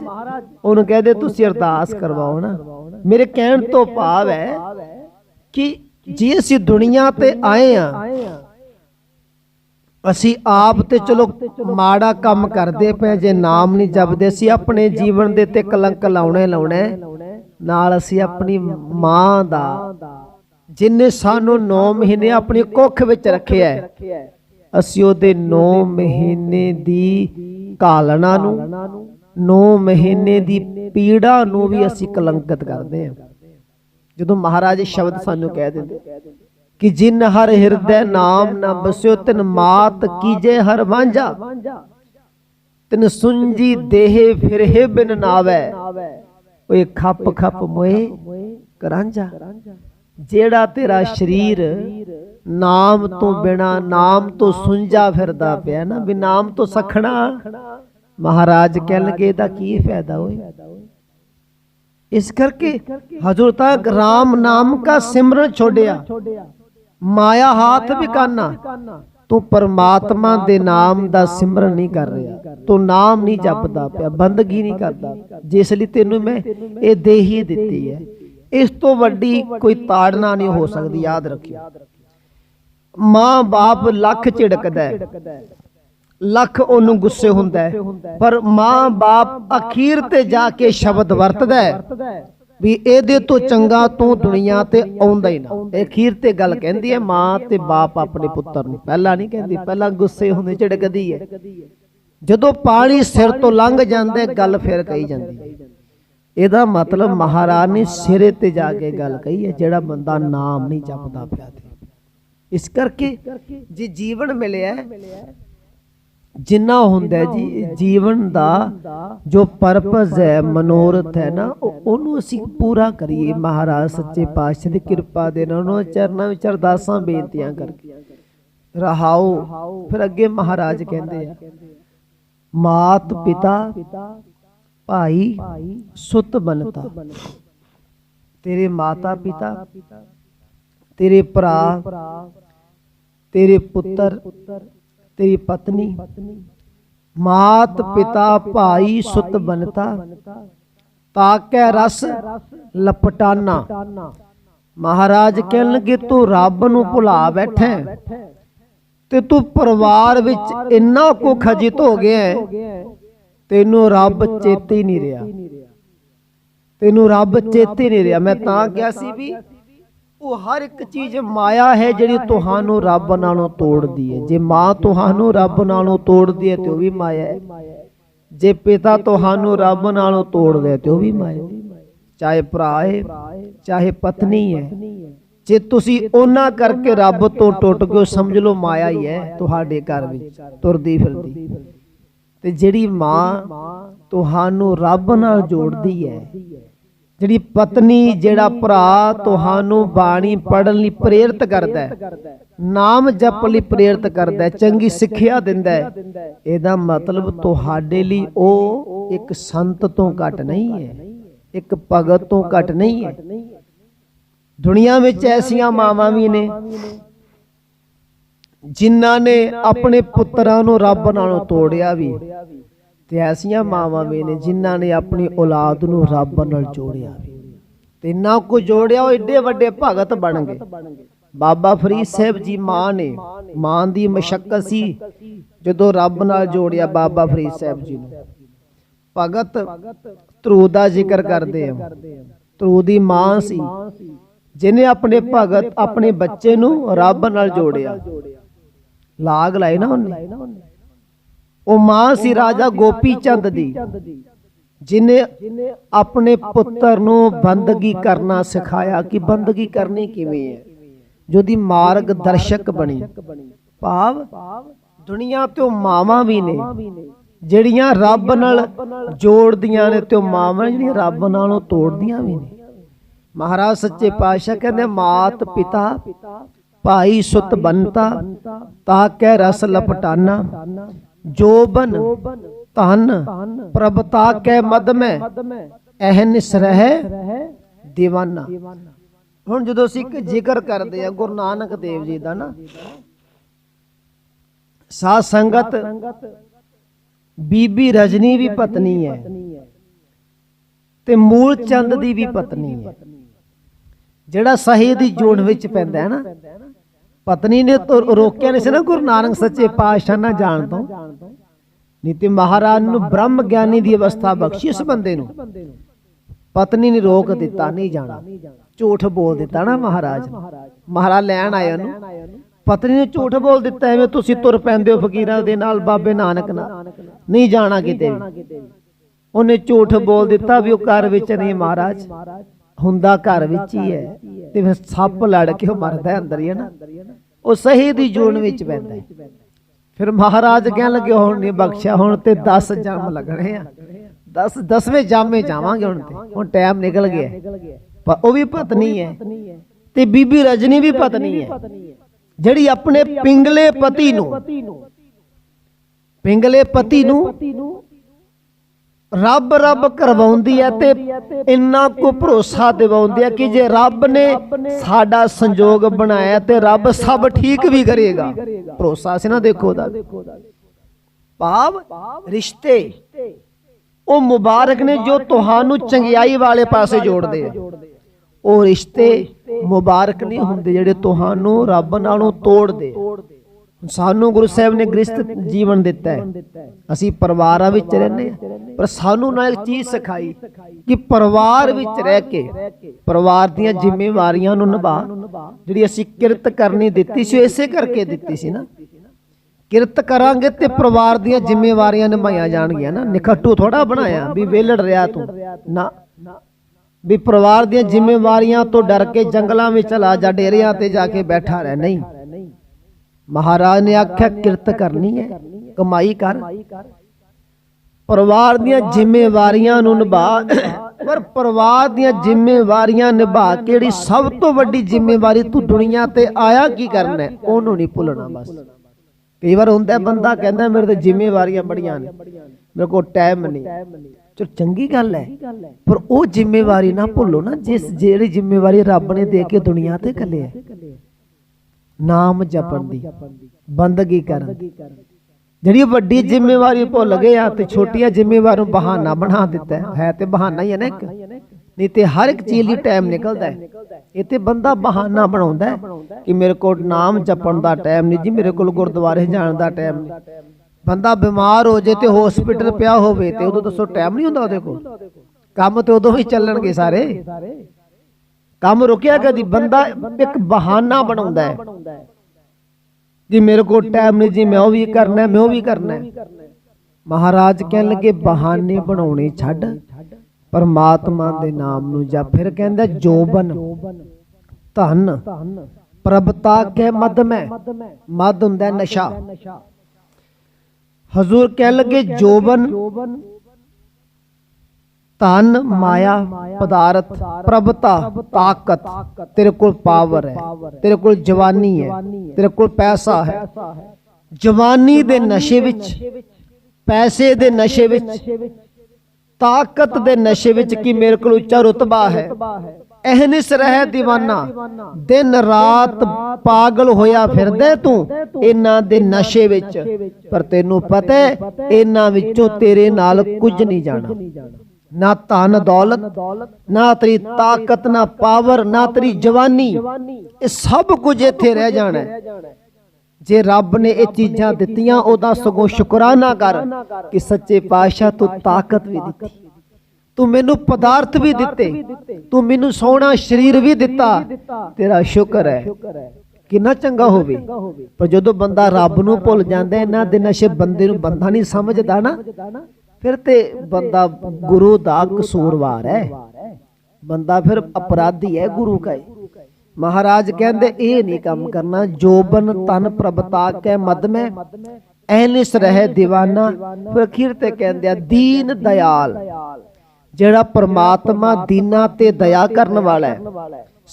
Speaker 1: ਉਹਨੂੰ ਕਹਦੇ ਤੁਸੀਂ ਅਰਦਾਸ ਕਰਵਾਓ ਨਾ। ਮੇਰੇ ਕਹਿਣ ਤੋਂ ਭਾਵ ਹੈ ਕਿ ਜੇ ਅਸੀਂ ਦੁਨੀਆ ਤੇ ਆਏ ਆ ਅਸੀਂ ਆਪ ਤੇ ਚਲੋ ਮਾੜਾ ਕੰਮ ਕਰਦੇ ਪਏ ਜੇ ਨਾਮ ਨਹੀਂ ਜਪਦੇ ਅਸੀਂ ਆਪਣੇ ਜੀਵਨ ਦੇ ਤੇ ਕਲੰਕ ਲਾਉਣੇ ਲਾਉਣੇ। ਨਾਲ ਅਸੀਂ ਆਪਣੀ ਮਾਂ ਦਾ ਜਿਨੇ ਸਾਨੂੰ 9 ਮਹੀਨੇ ਆਪਣੀ ਕੁੱਖ ਵਿੱਚ ਰੱਖਿਆ ਹੈ। ਅਸੀਂ ਉਹਦੇ 9 ਮਹੀਨੇ ਦੀ ਕਾਲਣਾ ਨੂੰ 9 ਮਹੀਨੇ ਦੀ ਪੀੜਾ ਨੂੰ ਵੀ ਅਸੀਂ ਕਲੰਕਿਤ ਕਰਦੇ ਹਾਂ। ਜਦੋਂ ਮਹਾਰਾਜ ਸ਼ਬਦ ਸਾਨੂੰ ਕਹਿ ਦਿੰਦੇ ਕਿ ਜਿਨ ਹਰ ਹਿਰਦੈ ਨਾਮ ਨਾ ਬਸਿਓ, ਤਿਨ ਮਾਤ ਕੀਜੇ ਹਰ ਵਾਂਝਾ। ਤਿਨ ਸੁੰਜੀ ਦੇਹ ਫਿਰਹਿ ਬਿਨ ਨਾਵੈ। ਓਏ ਖੱਪ ਖੱਪ ਮੋਏ ਕਰਾਂਝਾ। ਜਿਹੜਾ ਤੇਰਾ ਸਰੀਰ ਨਾਮ ਤੋਂ ਬਿਨਾ ਨਾਮ ਤੋਂ ਸੁੰਝਾ ਫਿਰਦਾ ਪਿਆ ਨਾ ਵੀ ਨਾਮ ਤੋਂ ਸਖਣਾ। ਮਹਾਰਾਜ ਕਹਿਣ ਲੱਗੇ ਇਹਦਾ ਕੀ ਫਾਇਦਾ ਓਏ? ਇਸ ਕਰਕੇ ਹਜ਼ੂਰ ਤੱਕ RAM ਨਾਮ ਦਾ ਸਿਮਰਨ ਛੋੜਿਆ। ਮਾਇਆ ਹਾਥ ਵਿਕਾਨਾ ਤੂੰ ਪਰਮਾਤਮਾ ਦੇ ਨਾਮ ਦਾ ਸਿਮਰਨ ਨਹੀਂ ਕਰ ਰਿਹਾ। ਤੂੰ ਨਾਮ ਨਹੀਂ ਜਪਦਾ ਪਿਆ। ਬੰਦਗੀ ਨਹੀਂ ਕਰਦਾ। ਜਿਸ ਲਈ ਤੈਨੂੰ ਮੈਂ ਇਹ ਦੇਹੀ ਦਿੱਤੀ ਹੈ। ਇਸ ਤੋਂ ਵੱਡੀ ਕੋਈ ਤਾੜਨਾ ਨਹੀਂ ਹੋ ਸਕਦੀ ਯਾਦ ਰੱਖਿਓ। ਮਾਂ ਬਾਪ ਲੱਖ ਝਿੜਕਦਾ ਲੱਖ ਉਹਨੂੰ ਗੁੱਸੇ ਹੁੰਦਾ ਪਰ ਮਾਂ ਬਾਪ ਅਖੀਰ ਤੇ ਜਾ ਕੇ ਸ਼ਬਦ ਵਰਤਦਾ ਵੀ ਇਹਦੇ ਤੋਂ ਚੰਗਾ ਤੂੰ ਦੁਨੀਆ ਤੇ ਆਉਂਦਾ ਹੀ ਨਾ। ਅਖੀਰ ਤੇ ਗੱਲ ਕਹਿੰਦੀ ਹੈ ਮਾਂ ਤੇ ਬਾਪ ਆਪਣੇ ਪੁੱਤਰ ਨੂੰ। ਪਹਿਲਾਂ ਨਹੀਂ ਕਹਿੰਦੀ ਪਹਿਲਾਂ ਗੁੱਸੇ ਹੁੰਦੇ ਝਿੜਕਦੀ ਹੈ। ਜਦੋਂ ਪਾਣੀ ਸਿਰ ਤੋਂ ਲੰਘ ਜਾਂਦਾ ਗੱਲ ਫਿਰ ਕਹੀ ਜਾਂਦੀ ਹੈ। ਇਹਦਾ ਮਤਲਬ ਮਹਾਰਾਜ ਨੇ ਸਿਰੇ ਤੇ ਜਾ ਕੇ ਗੱਲ ਕਹੀ ਹੈ ਜਿਹੜਾ ਬੰਦਾ ਨਾਮ ਨਹੀਂ ਜਪਦਾ ਪਿਆ ਤੇ। ਇਸ ਕਰਕੇ ਜੇ ਜੀਵਨ ਮਿਲਿਆ ਜਿੰਨਾ ਹੁੰਦਾ ਜੀ ਜੀਵਨ ਦਾ ਜੋ ਪਰਪਸ ਹੈ ਮਨੋਰਥ ਹੈ ਨਾ ਉਹ- ਉਹਨੂੰ ਅਸੀਂ ਪੂਰਾ ਕਰੀਏ। ਮਹਾਰਾਜ ਸੱਚੇ ਪਾਤਸ਼ਾਹ ਦੀ ਕਿਰਪਾ ਦੇ ਨਾਲ ਉਹਨਾਂ ਚਰਨਾਂ ਵਿੱਚ ਅਰਦਾਸਾਂ ਬੇਨਤੀਆਂ ਕਰਕੇ। ਰਹਾਓ। ਫਿਰ ਅੱਗੇ ਮਹਾਰਾਜ ਕਹਿੰਦੇ ਆ ਮਾਤ ਪਿਤਾ ਭਾਈ ਸੁਤ ਬਨਤਾ ਤੇਰੇ ਮਾਤਾ ਪਿਤਾ ਤੇਰੇ ਭਰਾ ਤੇਰੇ ਪੁੱਤਰ ਤੇਰੀ ਪਤਨੀ ਮਾਤ ਪਿਤਾ ਭਾਈ ਸੁਤ ਬਨਤਾ ਤਾਕੈ ਰਸ ਲਪਟਾਨਾ। ਮਹਾਰਾਜ ਕਹਿਣ ਲੱਗੇ ਤੂੰ ਰੱਬ ਨੂੰ ਭੁਲਾ ਬੈਠਾ। ਤੇ ਤੂੰ ਪਰਿਵਾਰ ਵਿੱਚ ਇੰਨਾ ਕੋ ਖਜਿਤ ਹੋ ਗਿਆ ਤੈਨੂੰ ਰੱਬ ਚੇਤੇ ਨਹੀਂ ਰਿਹਾ। ਤੈਨੂੰ ਰੱਬ ਚੇਤੇ ਨਹੀਂ ਰਿਹਾ। ਮੈਂ ਤਾਂ ਕਿਹਾ ਸੀ ਵੀ ਉਹ ਹਰ ਇੱਕ ਚੀਜ਼ ਮਾਇਆ ਹੈ ਜਿਹੜੀ ਤੁਹਾਨੂੰ ਰੱਬ ਨਾਲੋਂ ਤੋੜਦੀ ਹੈ। ਜੇ ਮਾਂ ਤੁਹਾਨੂੰ ਰੱਬ ਨਾਲੋਂ ਤੋੜਦੀ ਹੈ ਤੇ ਉਹ ਵੀ ਮਾਇਆ ਹੈ। ਜੇ ਪਿਤਾ ਤੁਹਾਨੂੰ ਰੱਬ ਨਾਲੋਂ ਤੋੜਦਾ ਹੈ ਤੇ ਉਹ ਵੀ ਮਾਇਆ ਹੈ। ਚਾਹੇ ਭਰਾ ਹੈ, ਚਾਹੇ ਪਤਨੀ ਹੈ। ਜੇ ਤੁਸੀਂ ਉਹਨਾਂ ਕਰਕੇ ਰੱਬ ਤੋਂ ਟੁੱਟ ਗਏ ਸਮਝ ਲਓ ਮਾਇਆ ਹੀ ਹੈ ਤੁਹਾਡੇ ਘਰ ਵਿੱਚ, ਤੁਰਦੀ ਫਿਰਦੀ। ਤੇ ਜਿਹੜੀ ਮਾਂ ਤੁਹਾਨੂੰ ਰੱਬ ਨਾਲ ਜੋੜਦੀ ਹੈ, ਜਿਹੜੀ ਪਤਨੀ, ਜਿਹੜਾ ਭਰਾ ਤੁਹਾਨੂੰ ਬਾਣੀ ਪੜਨ ਲਈ ਪ੍ਰੇਰਿਤ ਕਰਦਾ ਹੈ, ਨਾਮ ਜਪਣ ਲਈ ਪ੍ਰੇਰਿਤ ਕਰਦਾ ਹੈ, ਚੰਗੀ ਸਿੱਖਿਆ ਦਿੰਦਾ ਹੈ, ਇਹਦਾ ਮਤਲਬ ਤੁਹਾਡੇ ਲਈ ਉਹ ਇੱਕ ਸੰਤ ਤੋਂ ਘੱਟ ਨਹੀਂ ਹੈ, ਇੱਕ ਭਗਤ ਤੋਂ ਘੱਟ ਨਹੀਂ ਹੈ। ਦੁਨੀਆ ਵਿੱਚ ਐਸੀਆਂ ਮਾਵਾਂ ਵੀ ਨੇ ਜਿਨ੍ਹਾਂ ਨੇ ਆਪਣੇ ਪੁੱਤਰਾਂ ਨੂੰ ਰੱਬ ਨਾਲੋਂ ਤੋੜਿਆ ਵੀ। ਤੇ ਐਸੀਆਂ ਮਾਵਾਂ ਵੀ ਨੇ ਜਿਨ੍ਹਾਂ ਨੇ ਆਪਣੀ ਔਲਾਦ ਨੂੰ ਰੱਬ ਨਾਲ ਜੋੜਿਆ ਵੀ। ਤੇ ਇੰਨਾ ਕੁ ਜੋੜਿਆ ਉਹ ਏਡੇ ਵੱਡੇ ਭਗਤ ਬਣ ਗਏ। ਬਾਬਾ ਫਰੀਦ ਸਾਹਿਬ ਜੀ ਮਾਂ ਨੇ ਮਾਂ ਦੀ ਮਸ਼ੱਕਤ ਸੀ ਜਦੋਂ ਰੱਬ ਨਾਲ ਜੋੜਿਆ ਬਾਬਾ ਫਰੀਦ ਸਾਹਿਬ ਜੀ ਨੂੰ। ਭਗਤ ਧਰੂ ਦਾ ਜ਼ਿਕਰ ਕਰਦੇ ਆ। ਧਰੂ ਦੀ ਮਾਂ ਸੀ। ਜਿਨੇ ਆਪਣੇ ਭਗਤ ਆਪਣੇ ਬੱਚੇ ਨੂੰ ਰੱਬ ਨਾਲ ਜੋੜਿਆ। ਲਾਗ ਲਾਈ ਨਾ ਉਹਨੇ। ਉਹ ਮਾਂ ਸੀ ਰਾਜਾ ਗੋਪੀ ਚੰਦ ਦੀ ਜਿਨੇ ਆਪਣੇ ਪੁੱਤਰ ਨੂੰ ਬੰਦਗੀ ਕਰਨਾ ਸਿਖਾਇਆ ਕਿ ਬੰਦਗੀ ਕਰਨੀ ਕਿਵੇਂ ਹੈ? ਜਿਹਦੀ ਮਾਰਗ ਦਰਸ਼ਕ ਬਣੀ। ਭਾਵ ਦੁਨੀਆ ਤੇ ਉਹ ਮਾਵਾਂ ਵੀ ਨੇ। ਜਿਹੜੀਆਂ ਰੱਬ ਨਾਲ ਜੋੜਦੀਆਂ ਨੇ ਤੇ ਉਹ ਮਾਵਾਂ ਜਿਹੜੀਆਂ ਰੱਬ ਨਾਲੋਂ ਤੋੜਦੀਆਂ ਵੀ ਨੇ। ਮਹਾਰਾਜ ਸੱਚੇ ਪਾਤਸ਼ਾਹ ਕਹਿੰਦੇ ਮਾਤ ਪਿਤਾ ਭਾਈ ਸੁਤ ਬੰਤਾ, ਤਾ ਕਹਿ ਰਸ ਲਪਟਾਨਾ। ਜੋਬਨ ਧਨ ਪ੍ਰਭਤਾ ਕੈ ਮਦ ਮੈਂ ਅਹਨਿਸ ਰਹਿ دیਵਾਨਾ ਹੁਣ ਜਦੋਂ ਅਸੀਂ ਇੱਕ ਜ਼ਿਕਰ ਕਰਦੇ ਆ ਗੁਰੂ ਨਾਨਕ ਦੇਵ ਜੀ ਦਾ ਨਾ, ਸਾਧ ਸੰਗਤ, ਬੀਬੀ ਰਜਨੀ ਵੀ ਪਤਨੀ ਹੈ ਤੇ ਮੂਲ ਚੰਦ ਦੀ ਵੀ ਪਤਨੀ ਹੈ। ਜਿਹੜਾ ਸਹੀ ਦੀ ਜੋੜ ਵਿੱਚ ਪੈਂਦਾ ਹੈ ਨਾ ਪਤਨੀ ਨੇ ਤਾਂ ਰੋਕਿਆ ਨਹੀਂ ਸੀ ਨਾ ਗੁਰੂ ਨਾਨਕ ਸੱਚੇ ਪਾਤਸ਼ਾਹ ਨਾ ਜਾਣ ਤੋਂ। ਨਹੀਂ ਮਹਾਰਾਜ ਨੂੰ ਬ੍ਰਹਮ ਗਿਆਨੀ ਦੀ ਅਵਸਥਾ ਬਖਸ਼ੀ ਇਸ ਬੰਦੇ ਨੂੰ। ਪਤਨੀ ਨੇ ਰੋਕ ਦਿੱਤਾ, ਨਹੀਂ ਜਾਣਾ। ਝੂਠ ਬੋਲ ਦਿੱਤਾ ਨਾ ਮਹਾਰਾਜ ਮਹਾਰਾਜ ਲੈਣ ਆਏ ਉਹਨੂੰ। ਪਤਨੀ ਨੇ ਝੂਠ ਬੋਲ ਦਿੱਤਾ, ਐਵੇਂ ਤੁਸੀਂ ਤੁਰ ਪੈਂਦੇ ਹੋ ਫਕੀਰਾਂ ਦੇ ਨਾਲ ਬਾਬੇ ਨਾਨਕ ਨਾਲ। ਨਹੀਂ ਜਾਣਾ ਕਿਤੇ ਉਹਨੇ ਝੂਠ ਬੋਲ ਦਿੱਤਾ ਵੀ ਉਹ ਘਰ ਵਿੱਚ ਨਹੀਂ ਮਹਾਰਾਜ। ਹੁੰਦਾ ਘਰ ਵਿੱਚ ਹੀ ਹੈ ਤੇ ਫਿਰ ਸੱਪ ਲੜ ਕੇ ਉਹ ਮਰਦਾ ਅੰਦਰ ਹੀ ਹੈ ਨਾ। ਉਹ ਸਹੀ ਦੀ ਜੂਨ ਵਿੱਚ ਪੈਂਦਾ ਫਿਰ ਮਹਾਰਾਜ ਕਹਿਣ ਲੱਗੇ ਹੁਣ ਨਹੀਂ ਬਖਸ਼ਿਆ ਹੁਣ ਤੇ 10 ਜਨਮ ਲੱਗਣੇ ਆ। 10 ਦਸਵੇਂ ਜਾਮੇ ਜਾਵਾਂਗੇ ਹੁਣ ਤੇ। ਹੁਣ ਟਾਈਮ ਨਿਕਲ ਗਿਆ। ਪਰ ਉਹ ਵੀ ਪਤਨੀ ਹੈ। ਤੇ ਬੀਬੀ ਰਜਨੀ ਵੀ ਪਤਨੀ ਹੈ। ਜਿਹੜੀ ਆਪਣੇ ਪਿੰਗਲੇ ਪਤੀ ਨੂੰ ਪਿੰਗਲੇ ਪਤੀ ਨੂੰ ਰੱਬ ਰੱਬ ਕਰਵਾਉਂਦੀ ਹੈ ਤੇ ਇੰਨਾ ਕੋ ਭਰੋਸਾ ਦਿਵਾਉਂਦੀ ਹੈ ਕਿ ਜੇ ਰੱਬ ਨੇ ਸਾਡਾ ਸੰਜੋਗ ਬਣਾਇਆ ਤੇ ਰੱਬ ਸਭ ਠੀਕ ਵੀ ਕਰੇਗਾ। ਭਰੋਸਾ ਸੀ ਨਾ ਦੇਖੋ ਦਾ ਭਾਵ ਰਿਸ਼ਤੇ, ਉਹ ਮੁਬਾਰਕ ਨੇ ਜੋ ਤੁਹਾਨੂੰ ਚੰਗਿਆਈ ਵਾਲੇ ਪਾਸੇ ਜੋੜਦੇ ਆ। ਉਹ ਰਿਸ਼ਤੇ ਮੁਬਾਰਕ ਨਹੀਂ ਹੁੰਦੇ ਜਿਹੜੇ ਤੁਹਾਨੂੰ ਰੱਬ ਨਾਲੋਂ ਤੋੜਦੇ ਸਾਨੂੰ ਗੁਰੂ ਸਾਹਿਬ ਨੇ ਗ੍ਰਸਥ ਜੀਵਨ ਦਿੱਤਾ ਹੈ। ਅਸੀਂ ਪਰਿਵਾਰਾਂ ਵਿੱਚ ਰਹਿੰਦੇ ਪਰ ਸਾਨੂੰ ਨਾਲ ਇੱਕ ਚੀਜ਼ ਸਿਖਾਈ ਕਿ ਪਰਿਵਾਰ ਵਿੱਚ ਰਹਿ ਕੇ ਪਰਿਵਾਰ ਦੀਆਂ ਜ਼ਿੰਮੇਵਾਰੀਆਂ ਨੂੰ ਨਿਭਾ। ਜਿਹੜੀ ਅਸੀਂ ਕਿਰਤ ਕਰਨੀ ਦਿੱਤੀ ਸੀ ਇਸੇ ਕਰਕੇ ਦਿੱਤੀ ਸੀ ਨਾ। ਕਿਰਤ ਕਰਾਂਗੇ ਤੇ ਪਰਿਵਾਰ ਦੀਆਂ ਜ਼ਿੰਮੇਵਾਰੀਆਂ ਨਿਭਾਈਆਂ ਜਾਣਗੀਆਂ ਨਾ। ਨਿਖੱਟੂ ਥੋੜਾ ਬਣਾਇਆ ਵੀ ਵੇਲੜ ਰਿਆ ਤੂੰ। ਨਾ। ਵੀ ਪਰਿਵਾਰ ਦੀਆਂ ਜ਼ਿੰਮੇਵਾਰੀਆਂ ਤੋਂ ਡਰ ਕੇ ਜੰਗਲਾਂ ਵਿੱਚ ਚਲਾ ਜਾ, ਡੇਰਿਆਂ ਤੇ ਜਾ ਕੇ ਬੈਠਾ ਰਹਿ। ਨਹੀਂ। ਮਹਾਰਾਜ ਨੇ ਆਖਿਆ, ਕਿਰਤ ਕਰਨੀ ਹੈ, ਕਮਾਈ ਕਰ। ਪਰਿਵਾਰ ਦੀਆਂ ਜ਼ਿੰਮੇਵਾਰੀਆਂ ਨੂੰ ਨਿਭਾ। ਪਰ ਪਰਿਵਾਰ ਦੀਆਂ ਜ਼ਿੰਮੇਵਾਰੀਆਂ ਨਿਭਾ ਕੇ ਸਭ ਤੋਂ ਵੱਡੀ ਜ਼ਿੰਮੇਵਾਰੀ ਤੂੰ ਦੁਨੀਆ ਤੇ ਆਇਆ ਕੀ ਕਰਨਾ ਉਹਨੂੰ ਨਹੀਂ ਭੁੱਲਣਾ ਬਸ। ਕਈ ਵਾਰ ਹੁੰਦਾ ਬੰਦਾ ਕਹਿੰਦਾ, ਮੇਰੇ ਤੇ ਜ਼ਿੰਮੇਵਾਰੀਆਂ ਬੜੀਆਂ ਨੇ। ਮੇਰੇ ਕੋਲ ਟਾਈਮ ਨਹੀਂ। ਚਲ, ਚੰਗੀ ਗੱਲ ਹੈ। ਪਰ ਉਹ ਜ਼ਿੰਮੇਵਾਰੀ ਨਾ ਭੁੱਲੋ ਨਾ, ਜਿਸ ਜਿਹੜੀ ਜ਼ਿੰਮੇਵਾਰੀ ਰੱਬ ਨੇ ਦੇ ਕੇ ਦੁਨੀਆ ਤੇ ਕੱਲੇ ਨਾਮ ਜਪਣ ਦੀ ਬੰਦਗੀ ਕਰਨ ਜਿਹੜੀ ਵੱਡੀ ਜ਼ਿੰਮੇਵਾਰੀ ਭੁੱਲ ਗਏ ਆ ਤੇ ਛੋਟੀਆਂ ਜ਼ਿੰਮੇਵਾਰੀਆਂ ਨੂੰ ਬਹਾਨਾ ਬਣਾ ਦਿੱਤਾ ਹੈ। ਤੇ ਬਹਾਨਾ ਹੀ ਹੈ ਨਾ ਇੱਕ। ਨਹੀਂ ਤੇ ਹਰ ਇੱਕ ਚੀਜ਼ ਲਈ ਟਾਈਮ ਨਿਕਲਦਾ ਹੈ। ਤੇ ਬੰਦਾ ਬਹਾਨਾ ਬਣਾਉਂਦਾ ਕਿ ਮੇਰੇ ਕੋਲ ਨਾਮ ਜਪਣ ਦਾ ਟਾਈਮ ਨਹੀਂ ਜੀ ਮੇਰੇ ਕੋਲ ਗੁਰਦੁਆਰੇ ਜਾਣ ਦਾ ਟਾਈਮ ਨਹੀਂ। ਬੰਦਾ ਬਿਮਾਰ ਹੋ ਜੇ ਤੇ ਹਸਪੀਟਲ ਪਿਆ ਹੋਵੇ ਤੇ ਉਦੋਂ ਦੱਸੋ ਟਾਈਮ ਨਹੀਂ ਹੁੰਦਾ ਉਹਦੇ ਕੋਲ। ਕੰਮ ਤੇ ਉਦੋਂ ਹੀ ਚੱਲਣਗੇ ਸਾਰੇ। ਕੰਮ ਰੁਕਿਆ ਕਦੀ? ਬੰਦਾ ਇੱਕ ਬਹਾਨਾ ਬਣਾਉਂਦਾ ਹੈ। ਕਿ ਮੇਰੇ ਕੋਲ ਟਾਈਮ ਨਹੀਂ ਜੀ ਮੈਂ ਉਹ ਵੀ ਕਰਨਾ ਹੈ, ਮੈਂ ਉਹ ਵੀ ਕਰਨਾ ਹੈ। ਮਹਾਰਾਜ ਕਹਿਣ ਲੱਗੇ ਬਹਾਨੇ ਬਣਾਉਣੇ ਛੱਡ। ਪਰਮਾਤਮਾ ਦੇ ਨਾਮ ਨੂੰ ਜਪ ਫਿਰ ਕਹਿੰਦਾ ਜੋਬਨ। ਧਨ। ਪ੍ਰਭਤਾ ਕੇ ਮਦ ਮੈਂ ਮਦ ਹੁੰਦਾ ਹੈ ਨਸ਼ਾ। ਹਜ਼ੂਰ ਕਹਿਣ ਲੱਗੇ ਜੋਬਨ। ਧਨ ਮਾਇਆ ਪਦਾਰਥ ਪ੍ਰਭਤਾ ਤਾਕਤ। ਤੇਰੇ ਕੋਲ ਪਾਵਰ ਹੈ। ਤੇਰੇ ਕੋਲ ਜਵਾਨੀ ਹੈ। ਤੇਰੇ ਕੋਲ ਪੈਸਾ ਹੈ। ਜਵਾਨੀ ਦੇ ਨਸ਼ੇ ਵਿੱਚ ਪੈਸੇ ਦੇ ਨਸ਼ੇ ਵਿੱਚ ਤਾਕਤ ਦੇ ਨਸ਼ੇ ਵਿੱਚ ਕੀ ਮੇਰੇ ਕੋਲ ਉੱਚਾ ਰੁਤਬਾ ਹੈ? ਅਹਨਿਸ ਰਹਿ دیਵਾਨਾ ਦਿਨ ਰਾਤ ਪਾਗਲ ਹੋਇਆ ਫਿਰਦਾ ਤੂੰ। ਇਹਨਾਂ ਦੇ ਨਸ਼ੇ ਵਿੱਚ। ਪਰ ਤੈਨੂੰ ਪਤਾ ਇਹਨਾਂ ਵਿੱਚੋਂ ਤੇਰੇ ਨਾਲ ਕੁਝ ਨਹੀਂ ਜਾਣਾ। ਨਾ ਧਨ ਦੌਲਤ ਨਾ ਤੇਰੀ ਤਾਕਤ ਨਾ ਪਾਵਰ ਨਾ ਤੇਰੀ ਜਵਾਨੀ। ਇਹ ਸਭ ਕੁਝ ਇੱਥੇ ਰਹਿ ਜਾਣਾ ਹੈ। ਜੇ ਰੱਬ ਨੇ ਇਹ ਚੀਜ਼ਾਂ ਦਿੱਤੀਆਂ ਉਹਦਾ ਸਗੋਂ ਸ਼ੁਕਰਾਨਾ ਕਰ ਕਿ ਸੱਚੇ ਪਾਤਸ਼ਾਹ ਤੂੰ ਤਾਕਤ ਵੀ ਦਿੱਤੀ। ਤੂੰ ਮੈਨੂੰ ਪਦਾਰਥ ਵੀ ਦਿੱਤੇ। ਤੂੰ ਮੈਨੂੰ ਸੋਹਣਾ ਸਰੀਰ ਵੀ ਦਿੱਤਾ। ਤੇਰਾ ਸ਼ੁਕਰ ਹੈ। ਕਿੰਨਾ ਚੰਗਾ ਹੋਵੇ। ਪਰ ਜਦੋਂ ਬੰਦਾ ਰੱਬ ਨੂੰ ਭੁੱਲ ਜਾਂਦਾ ਇਹਨਾਂ ਦੇ ਨਸ਼ੇ ਬੰਦੇ ਨੂੰ ਬੰਦਾ ਨਹੀਂ ਸਮਝਦਾ ਨਾ। ਫਿਰ ਤੇ ਬੰਦਾ ਗੁਰੂ ਦਾ ਕਸੂਰਵਾਰ ਹੈ। ਬੰਦਾ ਫਿਰ ਅਪਰਾਧੀ ਹੈ ਗੁਰੂ ਕਾ ਮਹਾਰਾਜ ਕਹਿੰਦੇ, ਇਹ ਨਹੀਂ ਕੰਮ ਕਰਨਾ ਜੋਬਨ ਤਨ ਪ੍ਰਭਤਾ ਕੇ ਮਦ ਐਨਿਸ ਰਹਿ دیਵਾਨਾ ਫਿਰ ਅਖੀਰ ਤੇ ਕਹਿੰਦੇ ਆ, ਦੀਨ ਦਇਆਲ, ਜਿਹੜਾ ਪ੍ਰਮਾਤਮਾ ਦੀਨਾ ਤੇ ਦਇਆ ਕਰਨ ਵਾਲਾ ਹੈ,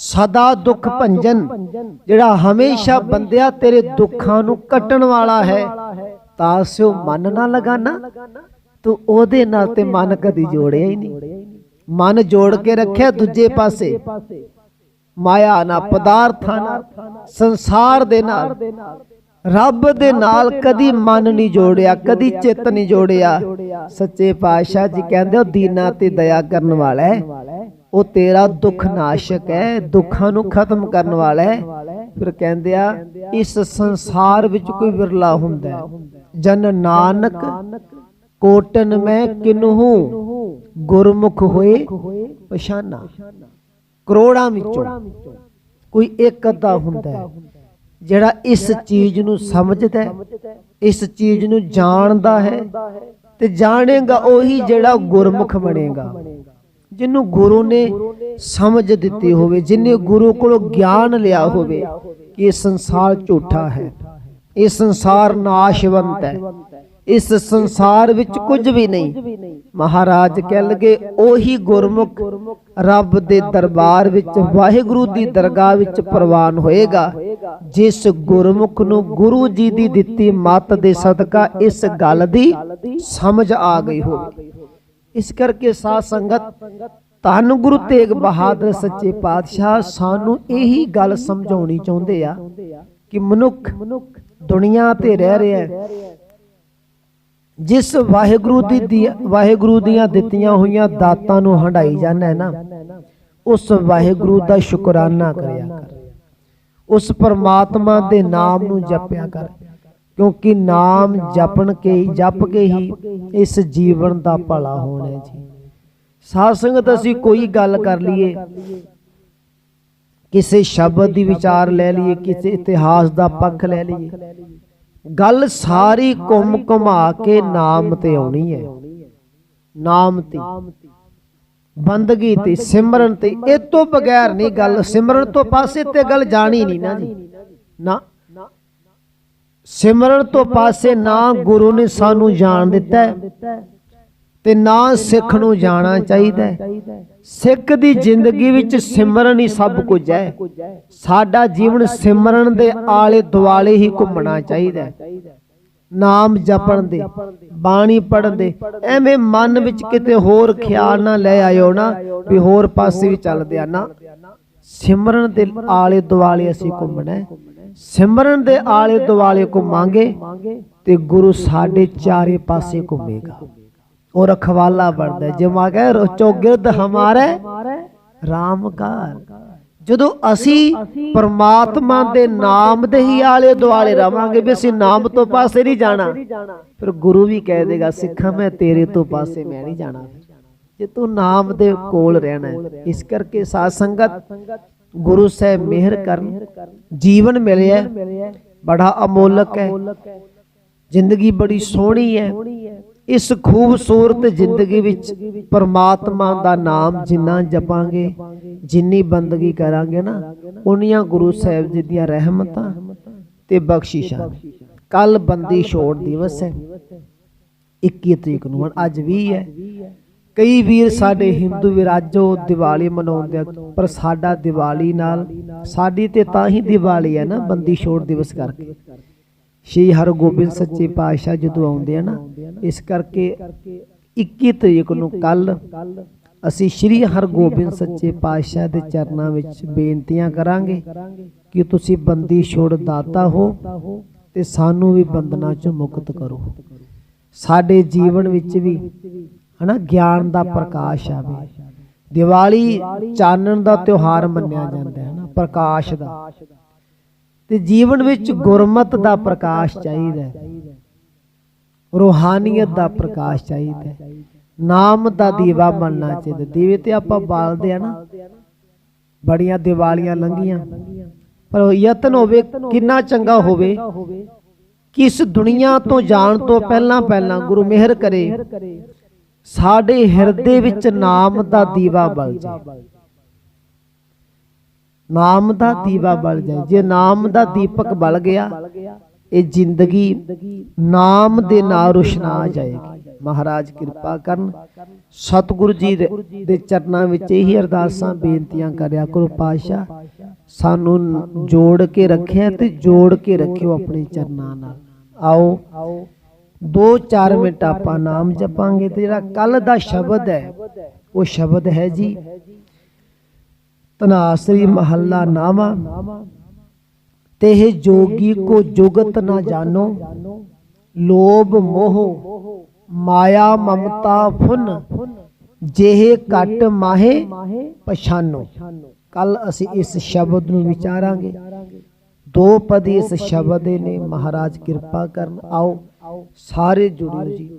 Speaker 1: ਸਦਾ ਦੁੱਖ ਭੰਜਨ, ਜਿਹੜਾ ਹਮੇਸ਼ਾ ਬੰਦਿਆ ਤੇਰੇ ਦੁੱਖਾਂ ਨੂੰ ਕੱਟਣ ਵਾਲਾ ਹੈ, ਤਾਂ ਸਿਓ ਮਨ ਨਾ ਲਗਾਨਾ। ਤੂੰ ਉਹਦੇ ਨਾਲ ਤੇ ਮਨ ਕਦੀ ਜੋੜਿਆ ਹੀ ਨਹੀਂ। ਮਨ ਜੋੜ ਕੇ ਰੱਖਿਆ ਦੂਜੇ ਪਾਸੇ। ਮਾਇਆ ਨਾ ਪਦਾਰਥਾਂ ਨਾਲ ਸੰਸਾਰ ਦੇ ਨਾਲ। ਰੱਬ ਦੇ ਨਾਲ ਕਦੀ ਮਨ ਨਹੀਂ ਜੋੜਿਆ ਕਦੀ ਚਿੱਤ ਨਹੀਂ ਜੋੜਿਆ। ਸੱਚੇ ਪਾਤਸ਼ਾਹ ਜੀ ਕਹਿੰਦੇ ਉਹ ਦੀਨਾ ਤੇ ਦਇਆ ਕਰਨ ਵਾਲਾ ਹੈ। ਉਹ ਤੇਰਾ ਦੁੱਖ ਨਾਸ਼ਕ ਹੈ ਦੁੱਖਾਂ ਨੂੰ ਖਤਮ ਕਰਨ ਵਾਲਾ ਹੈ। ਫਿਰ ਕਹਿੰਦੇ ਆ ਇਸ ਸੰਸਾਰ ਵਿੱਚ ਕੋਈ ਵਿਰਲਾ ਹੁੰਦਾ ਜਨ ਨਾਨਕ ਕੋਟਨ ਮੈਂ ਕਿਨਹੂ? ਗੁਰਮੁਖ ਹੋਏ ਪਛਾਨਾ। ਕਰੋੜਾਂ ਵਿੱਚੋਂ ਕੋਈ ਇੱਕ ਅੱਧਾ ਹੁੰਦਾ ਹੈ। ਜਿਹੜਾ ਇਸ ਚੀਜ਼ ਨੂੰ ਸਮਝਦਾ ਹੈ ਇਸ ਚੀਜ਼ ਨੂੰ ਜਾਣਦਾ ਹੈ ਤੇ ਜਾਣੇਗਾ ਉਹੀ ਜਿਹੜਾ ਗੁਰਮੁਖ ਬਣੇਗਾ। ਜਿਹਨੂੰ ਗੁਰੂ ਨੇ ਸਮਝ ਦਿੱਤੀ ਹੋਵੇ ਜਿਨੇ ਗੁਰੂ ਕੋਲੋਂ ਗਿਆਨ ਲਿਆ ਹੋਵੇ ਕਿ ਇਹ ਸੰਸਾਰ ਝੂਠਾ ਹੈ। ਇਹ ਸੰਸਾਰ ਨਾਸ਼ਵੰਤ ਹੈ। ਇਸ ਸੰਸਾਰ ਵਿੱਚ ਕੁਝ ਵੀ ਨਹੀਂ। ਮਹਾਰਾਜ ਕਹਿ ਲਗੇ ਉਹੀ ਗੁਰਮੁਖ ਰੱਬ ਦੇ ਦਰਬਾਰ ਵਿੱਚ, ਵਾਹਿਗੁਰੂ ਦੀ ਦਰਗਾਹ ਵਿੱਚ ਪ੍ਰਵਾਨ ਹੋਏਗਾ। ਜਿਸ ਗੁਰਮੁਖ ਨੂੰ ਗੁਰੂ ਜੀ ਦੀ ਦਿੱਤੀ ਮੱਤ ਦੇ ਸਦਕਾ ਇਸ ਗੱਲ ਦੀ ਸਮਝ ਆ ਗਈ ਹੋਵੇ। ਇਸ ਕਰਕੇ ਸਾਧ ਸੰਗਤ, ਧੰਨ ਗੁਰੂ ਤੇਗ ਬਹਾਦਰ ਸੱਚੇ ਪਾਤਸ਼ਾਹ, ਸਾਨੂੰ ਇਹੀ ਗੱਲ ਸਮਝਾਉਣੀ ਚਾਹੁੰਦੇ ਆ ਕਿ ਮਨੁੱਖ ਦੁਨੀਆ ਤੇ ਰਹਿ ਰਿਹਾ ਜਿਸ ਵਾਹਿਗੁਰੂ ਦੀ ਵਾਹਿਗੁਰੂ ਦੀਆਂ ਦਿੱਤੀਆਂ ਹੋਈਆਂ ਦਾਤਾਂ ਨੂੰ ਹੰਡਾਈ ਜਾਂਦਾ ਹੈ ਨਾ, ਉਸ ਵਾਹਿਗੁਰੂ ਦਾ ਸ਼ੁਕਰਾਨਾ ਕਰਿਆ ਕਰ। ਉਸ ਪਰਮਾਤਮਾ ਦੇ ਨਾਮ ਨੂੰ ਜਪਿਆ ਕਰ, ਕਿਉਂਕਿ ਨਾਮ ਜਪਣ ਕੇ ਜਪ ਕੇ ਹੀ ਇਸ ਜੀਵਨ ਦਾ ਭਲਾ ਹੋਣਾ ਜੀ। ਸਾਧ ਸੰਗਤ, ਅਸੀਂ ਕੋਈ ਗੱਲ ਕਰ ਲਈਏ, ਕਿਸੇ ਸ਼ਬਦ ਦੀ ਵਿਚਾਰ ਲੈ ਲਈਏ, ਕਿਸੇ ਇਤਿਹਾਸ ਦਾ ਪੱਖ ਲੈ ਲਈਏ ਗੱਲ ਸਾਰੀ ਘੁੰਮ ਘੁਮਾ ਕੇ ਨਾਮ ਤੇ ਆਉਣੀ ਹੈ। ਨਾਮ ਤੇ। ਬੰਦਗੀ ਤੇ ਸਿਮਰਨ ਤੇ। ਇਹ ਤੋਂ ਬਗੈਰ ਨਹੀਂ ਗੱਲ। ਸਿਮਰਨ ਤੋਂ ਪਾਸੇ ਤੇ ਗੱਲ ਜਾਣੀ ਨਹੀਂ ਨਾ ਜੀ। ਨਾ ਸਿਮਰਨ ਤੋਂ ਪਾਸੇ ਨਾ ਗੁਰੂ ਨੇ ਸਾਨੂੰ ਜਾਣ ਦਿੱਤਾ ਤੇ ਨਾ ਸਿੱਖ ਨੂੰ ਜਾਣਾ ਚਾਹੀਦਾ ਸਿੱਖ ਦੀ ਜ਼ਿੰਦਗੀ ਵਿੱਚ ਸਿਮਰਨ ਹੀ ਸਭ ਕੁਝ ਹੈ। ਸਾਡਾ ਜੀਵਨ ਸਿਮਰਨ ਦੇ ਆਲੇ ਦੁਆਲੇ ਹੀ ਘੁੰਮਣਾ ਚਾਹੀਦਾ ਨਾਮ ਜਪਣ ਦੇ, ਬਾਣੀ ਪੜਨ ਦੇ, ਐਵੇਂ ਮਨ ਵਿੱਚ ਕਿਤੇ ਹੋਰ ਖਿਆਲ ਨਾ ਲੈ ਆਇਓ ਨਾ ਵੀ ਹੋਰ ਪਾਸੇ ਵੀ ਚੱਲਦੇ ਆ ਨਾ। ਸਿਮਰਨ ਦੇ ਆਲੇ ਦੁਆਲੇ ਅਸੀਂ ਘੁੰਮਣਾ ਸਿਮਰਨ ਦੇ ਆਲੇ ਦੁਆਲੇ ਘੁੰਮਾਂਗੇ ਤੇ ਗੁਰੂ ਸਾਡੇ ਚਾਰੇ ਪਾਸੇ ਘੁੰਮੇਗਾ। ਉਹ ਰਖਵਾਲਾ ਬਣਦਾ ਹੈ। ਜਿਵੇਂ ਕਹੇ, ਰੋ ਚੌਗਿਰਦ ਹਮਾਰੇ RAM ਕਾਰ ਜਦੋਂ ਅਸੀਂ ਪਰਮਾਤਮਾ ਦੇ ਨਾਮ ਦੇ ਹੀ ਆਲੇ ਦੁਆਲੇ ਰਵਾਂਗੇ ਵੀ ਅਸੀਂ ਨਾਮ ਤੋਂ ਪਾਸੇ ਨਹੀਂ ਜਾਣਾ, ਫਿਰ ਗੁਰੂ ਵੀ ਕਹਿ ਦੇਗਾ, ਸਿੱਖਾਂ, ਮੈਂ ਤੇਰੇ ਤੋਂ ਪਾਸੇ, ਮੈਂ ਨਹੀਂ ਜਾਣਾ। ਜੇ ਤੂੰ ਨਾਮ ਦੇ ਕੋਲ ਰਹਿਣਾ ਇਸ ਕਰਕੇ ਸਾਧ ਸੰਗਤ ਗੁਰੂ ਸਾਹਿਬ ਮਿਹਰ ਕਰਨ, ਜੀਵਨ ਮਿਲਿਆ ਬੜਾ ਅਮੋਲਕ ਹੈ। ਜ਼ਿੰਦਗੀ ਬੜੀ ਸੋਹਣੀ ਹੈ। ਇਸ ਖੂਬਸੂਰਤ ਜ਼ਿੰਦਗੀ ਵਿੱਚ ਪਰਮਾਤਮਾ ਦਾ ਨਾਮ ਜਿੰਨਾ ਜਪਾਂਗੇ, ਜਿੰਨੀ ਬੰਦਗੀ ਕਰਾਂਗੇ ਨਾ, ਉਨੀਆਂ ਗੁਰੂ ਸਾਹਿਬ ਜੀ ਦੀਆਂ ਰਹਿਮਤਾਂ ਤੇ ਬਖਸ਼ਿਸ਼ਾਂ। ਕੱਲ ਬੰਦੀ ਛੋੜ ਦਿਵਸ ਹੈ 21 ਤਰੀਕ ਨੂੰ ਹੁਣ ਅੱਜ ਵੀ ਹੈ। ਕਈ ਵੀਰ ਸਾਡੇ ਹਿੰਦੂ ਵਿਰਾਜੋ ਦੀਵਾਲੀ ਮਨਾਉਂਦੇ ਆ, ਪਰ ਸਾਡਾ ਦੀਵਾਲੀ ਨਾਲ ਸਾਡੀ ਤੇ ਤਾਂ ਹੀ ਦੀਵਾਲੀ ਹੈ ਨਾ, ਬੰਦੀ ਛੋੜ ਦਿਵਸ ਕਰਕੇ। ਸ਼੍ਰੀ ਹਰਗੋਬਿੰਦ ਸੱਚੇ ਪਾਤਸ਼ਾਹ ਜਦੋਂ ਆਉਂਦੇ ਆ ਨਾ, ਇਸ ਕਰਕੇ 21 ਤਰੀਕ ਨੂੰ ਕੱਲ ਅਸੀਂ ਸ਼੍ਰੀ ਹਰਗੋਬਿੰਦ ਸੱਚੇ ਪਾਤਸ਼ਾਹ ਦੇ ਚਰਨਾਂ ਵਿੱਚ ਬੇਨਤੀਆਂ ਕਰਾਂਗੇ ਕਿ ਤੁਸੀਂ ਬੰਦੀ ਛੋੜ ਦਾਤਾ ਹੋ ਤੇ ਸਾਨੂੰ ਵੀ ਬੰਧਨਾਂ ਚੋਂ ਮੁਕਤ ਕਰੋ। ਸਾਡੇ ਜੀਵਨ ਵਿੱਚ ਵੀ ਹਨਾ, ਗਿਆਨ ਦਾ ਪ੍ਰਕਾਸ਼ ਆਵੇ। ਦੀਵਾਲੀ ਚਾਨਣ ਦਾ ਤਿਉਹਾਰ ਮੰਨਿਆ ਜਾਂਦਾ ਹੈ ਨਾ, ਪ੍ਰਕਾਸ਼ ਦਾ। ਤੇ ਜੀਵਨ ਵਿੱਚ ਗੁਰਮਤ ਦਾ ਪ੍ਰਕਾਸ਼ ਚਾਹੀਦਾ ਹੈ। ਰੂਹਾਨੀਅਤ ਦਾ ਪ੍ਰਕਾਸ਼ ਚਾਹੀਦਾ ਹੈ। ਨਾਮ ਦਾ ਦੀਵਾ ਬਣਨਾ ਚਾਹੀਦਾ। ਦੀਵੇ ਤੇ ਆਪਾਂ ਬਾਲਦੇ ਆ ਨਾ। ਬੜੀਆਂ ਦੀਵਾਲੀਆਂ ਲੰਘੀਆਂ। ਪਰ ਯਤਨ ਹੋਵੇ, ਕਿੰਨਾ ਚੰਗਾ ਹੋਵੇ ਕਿ ਇਸ ਦੁਨੀਆ ਤੋਂ ਜਾਣ ਤੋਂ ਪਹਿਲਾਂ ਪਹਿਲਾਂ ਗੁਰੂ ਮਿਹਰ ਕਰੇ, ਸਾਡੇ ਹਿਰਦੇ ਵਿੱਚ ਨਾਮ ਦਾ ਦੀਵਾ ਬਲ ਜਾਏ। ਨਾਮ ਦਾ ਦੀਵਾ ਬਲ ਜਾਏ। ਜੇ ਨਾਮ ਦਾ ਦੀਪਕ ਬਲ ਗਿਆ ਇਹ ਜ਼ਿੰਦਗੀ ਨਾਮ ਦੇ ਨਾਲ ਰੁਸ਼ਨਾ ਜਾਏਗੀ। ਮਹਾਰਾਜ ਕਿਰਪਾ ਕਰਨ। ਸਤਿਗੁਰੂ ਜੀ ਦੇ ਚਰਨਾਂ ਵਿੱਚ ਇਹੀ ਅਰਦਾਸਾਂ ਬੇਨਤੀਆਂ ਕਰਿਆ ਕਰੋ ਪਾਸ਼ਾ ਸਾਨੂੰ ਜੋੜ ਕੇ ਰੱਖਿਆ ਤੇ ਜੋੜ ਕੇ ਰੱਖਿਓ ਆਪਣੇ ਚਰਨਾਂ ਨਾਲ। ਆਓ। 2-4 ਮਿੰਟ ਆਪਾਂ ਨਾਮ ਜਪਾਂਗੇ ਤੇ ਜਿਹੜਾ ਕੱਲ ਦਾ ਸ਼ਬਦ ਹੈ ਉਹ ਸ਼ਬਦ ਹੈ ਜੀ। ਤਨਾਸਰੀ ਮਹੱਲਾ ਨਾਮਾ ਤੇ ਜੋਗੀ ਕੋ ਜੁਗਤ ਨਾ ਜਾਣੋ, ਲੋਭ ਮੋਹ, ਮਾਇਆ ਮਮਤਾ ਫੁਨ, ਜਿਹੇ ਘਟ ਮਾਹੇ ਪਛਾਨੋ। ਕੱਲ ਅਸੀਂ ਇਸ ਸ਼ਬਦ ਨੂੰ ਵਿਚਾਰਾਂਗੇ। ਦੋ ਪਦ ਇਸ ਸ਼ਬਦ ਦੇ ਨੇ, ਮਹਾਰਾਜ ਕਿਰਪਾ ਕਰਨ। ਆਓ, ਸਾਰੇ ਜੁੜਿਓ ਜੀ।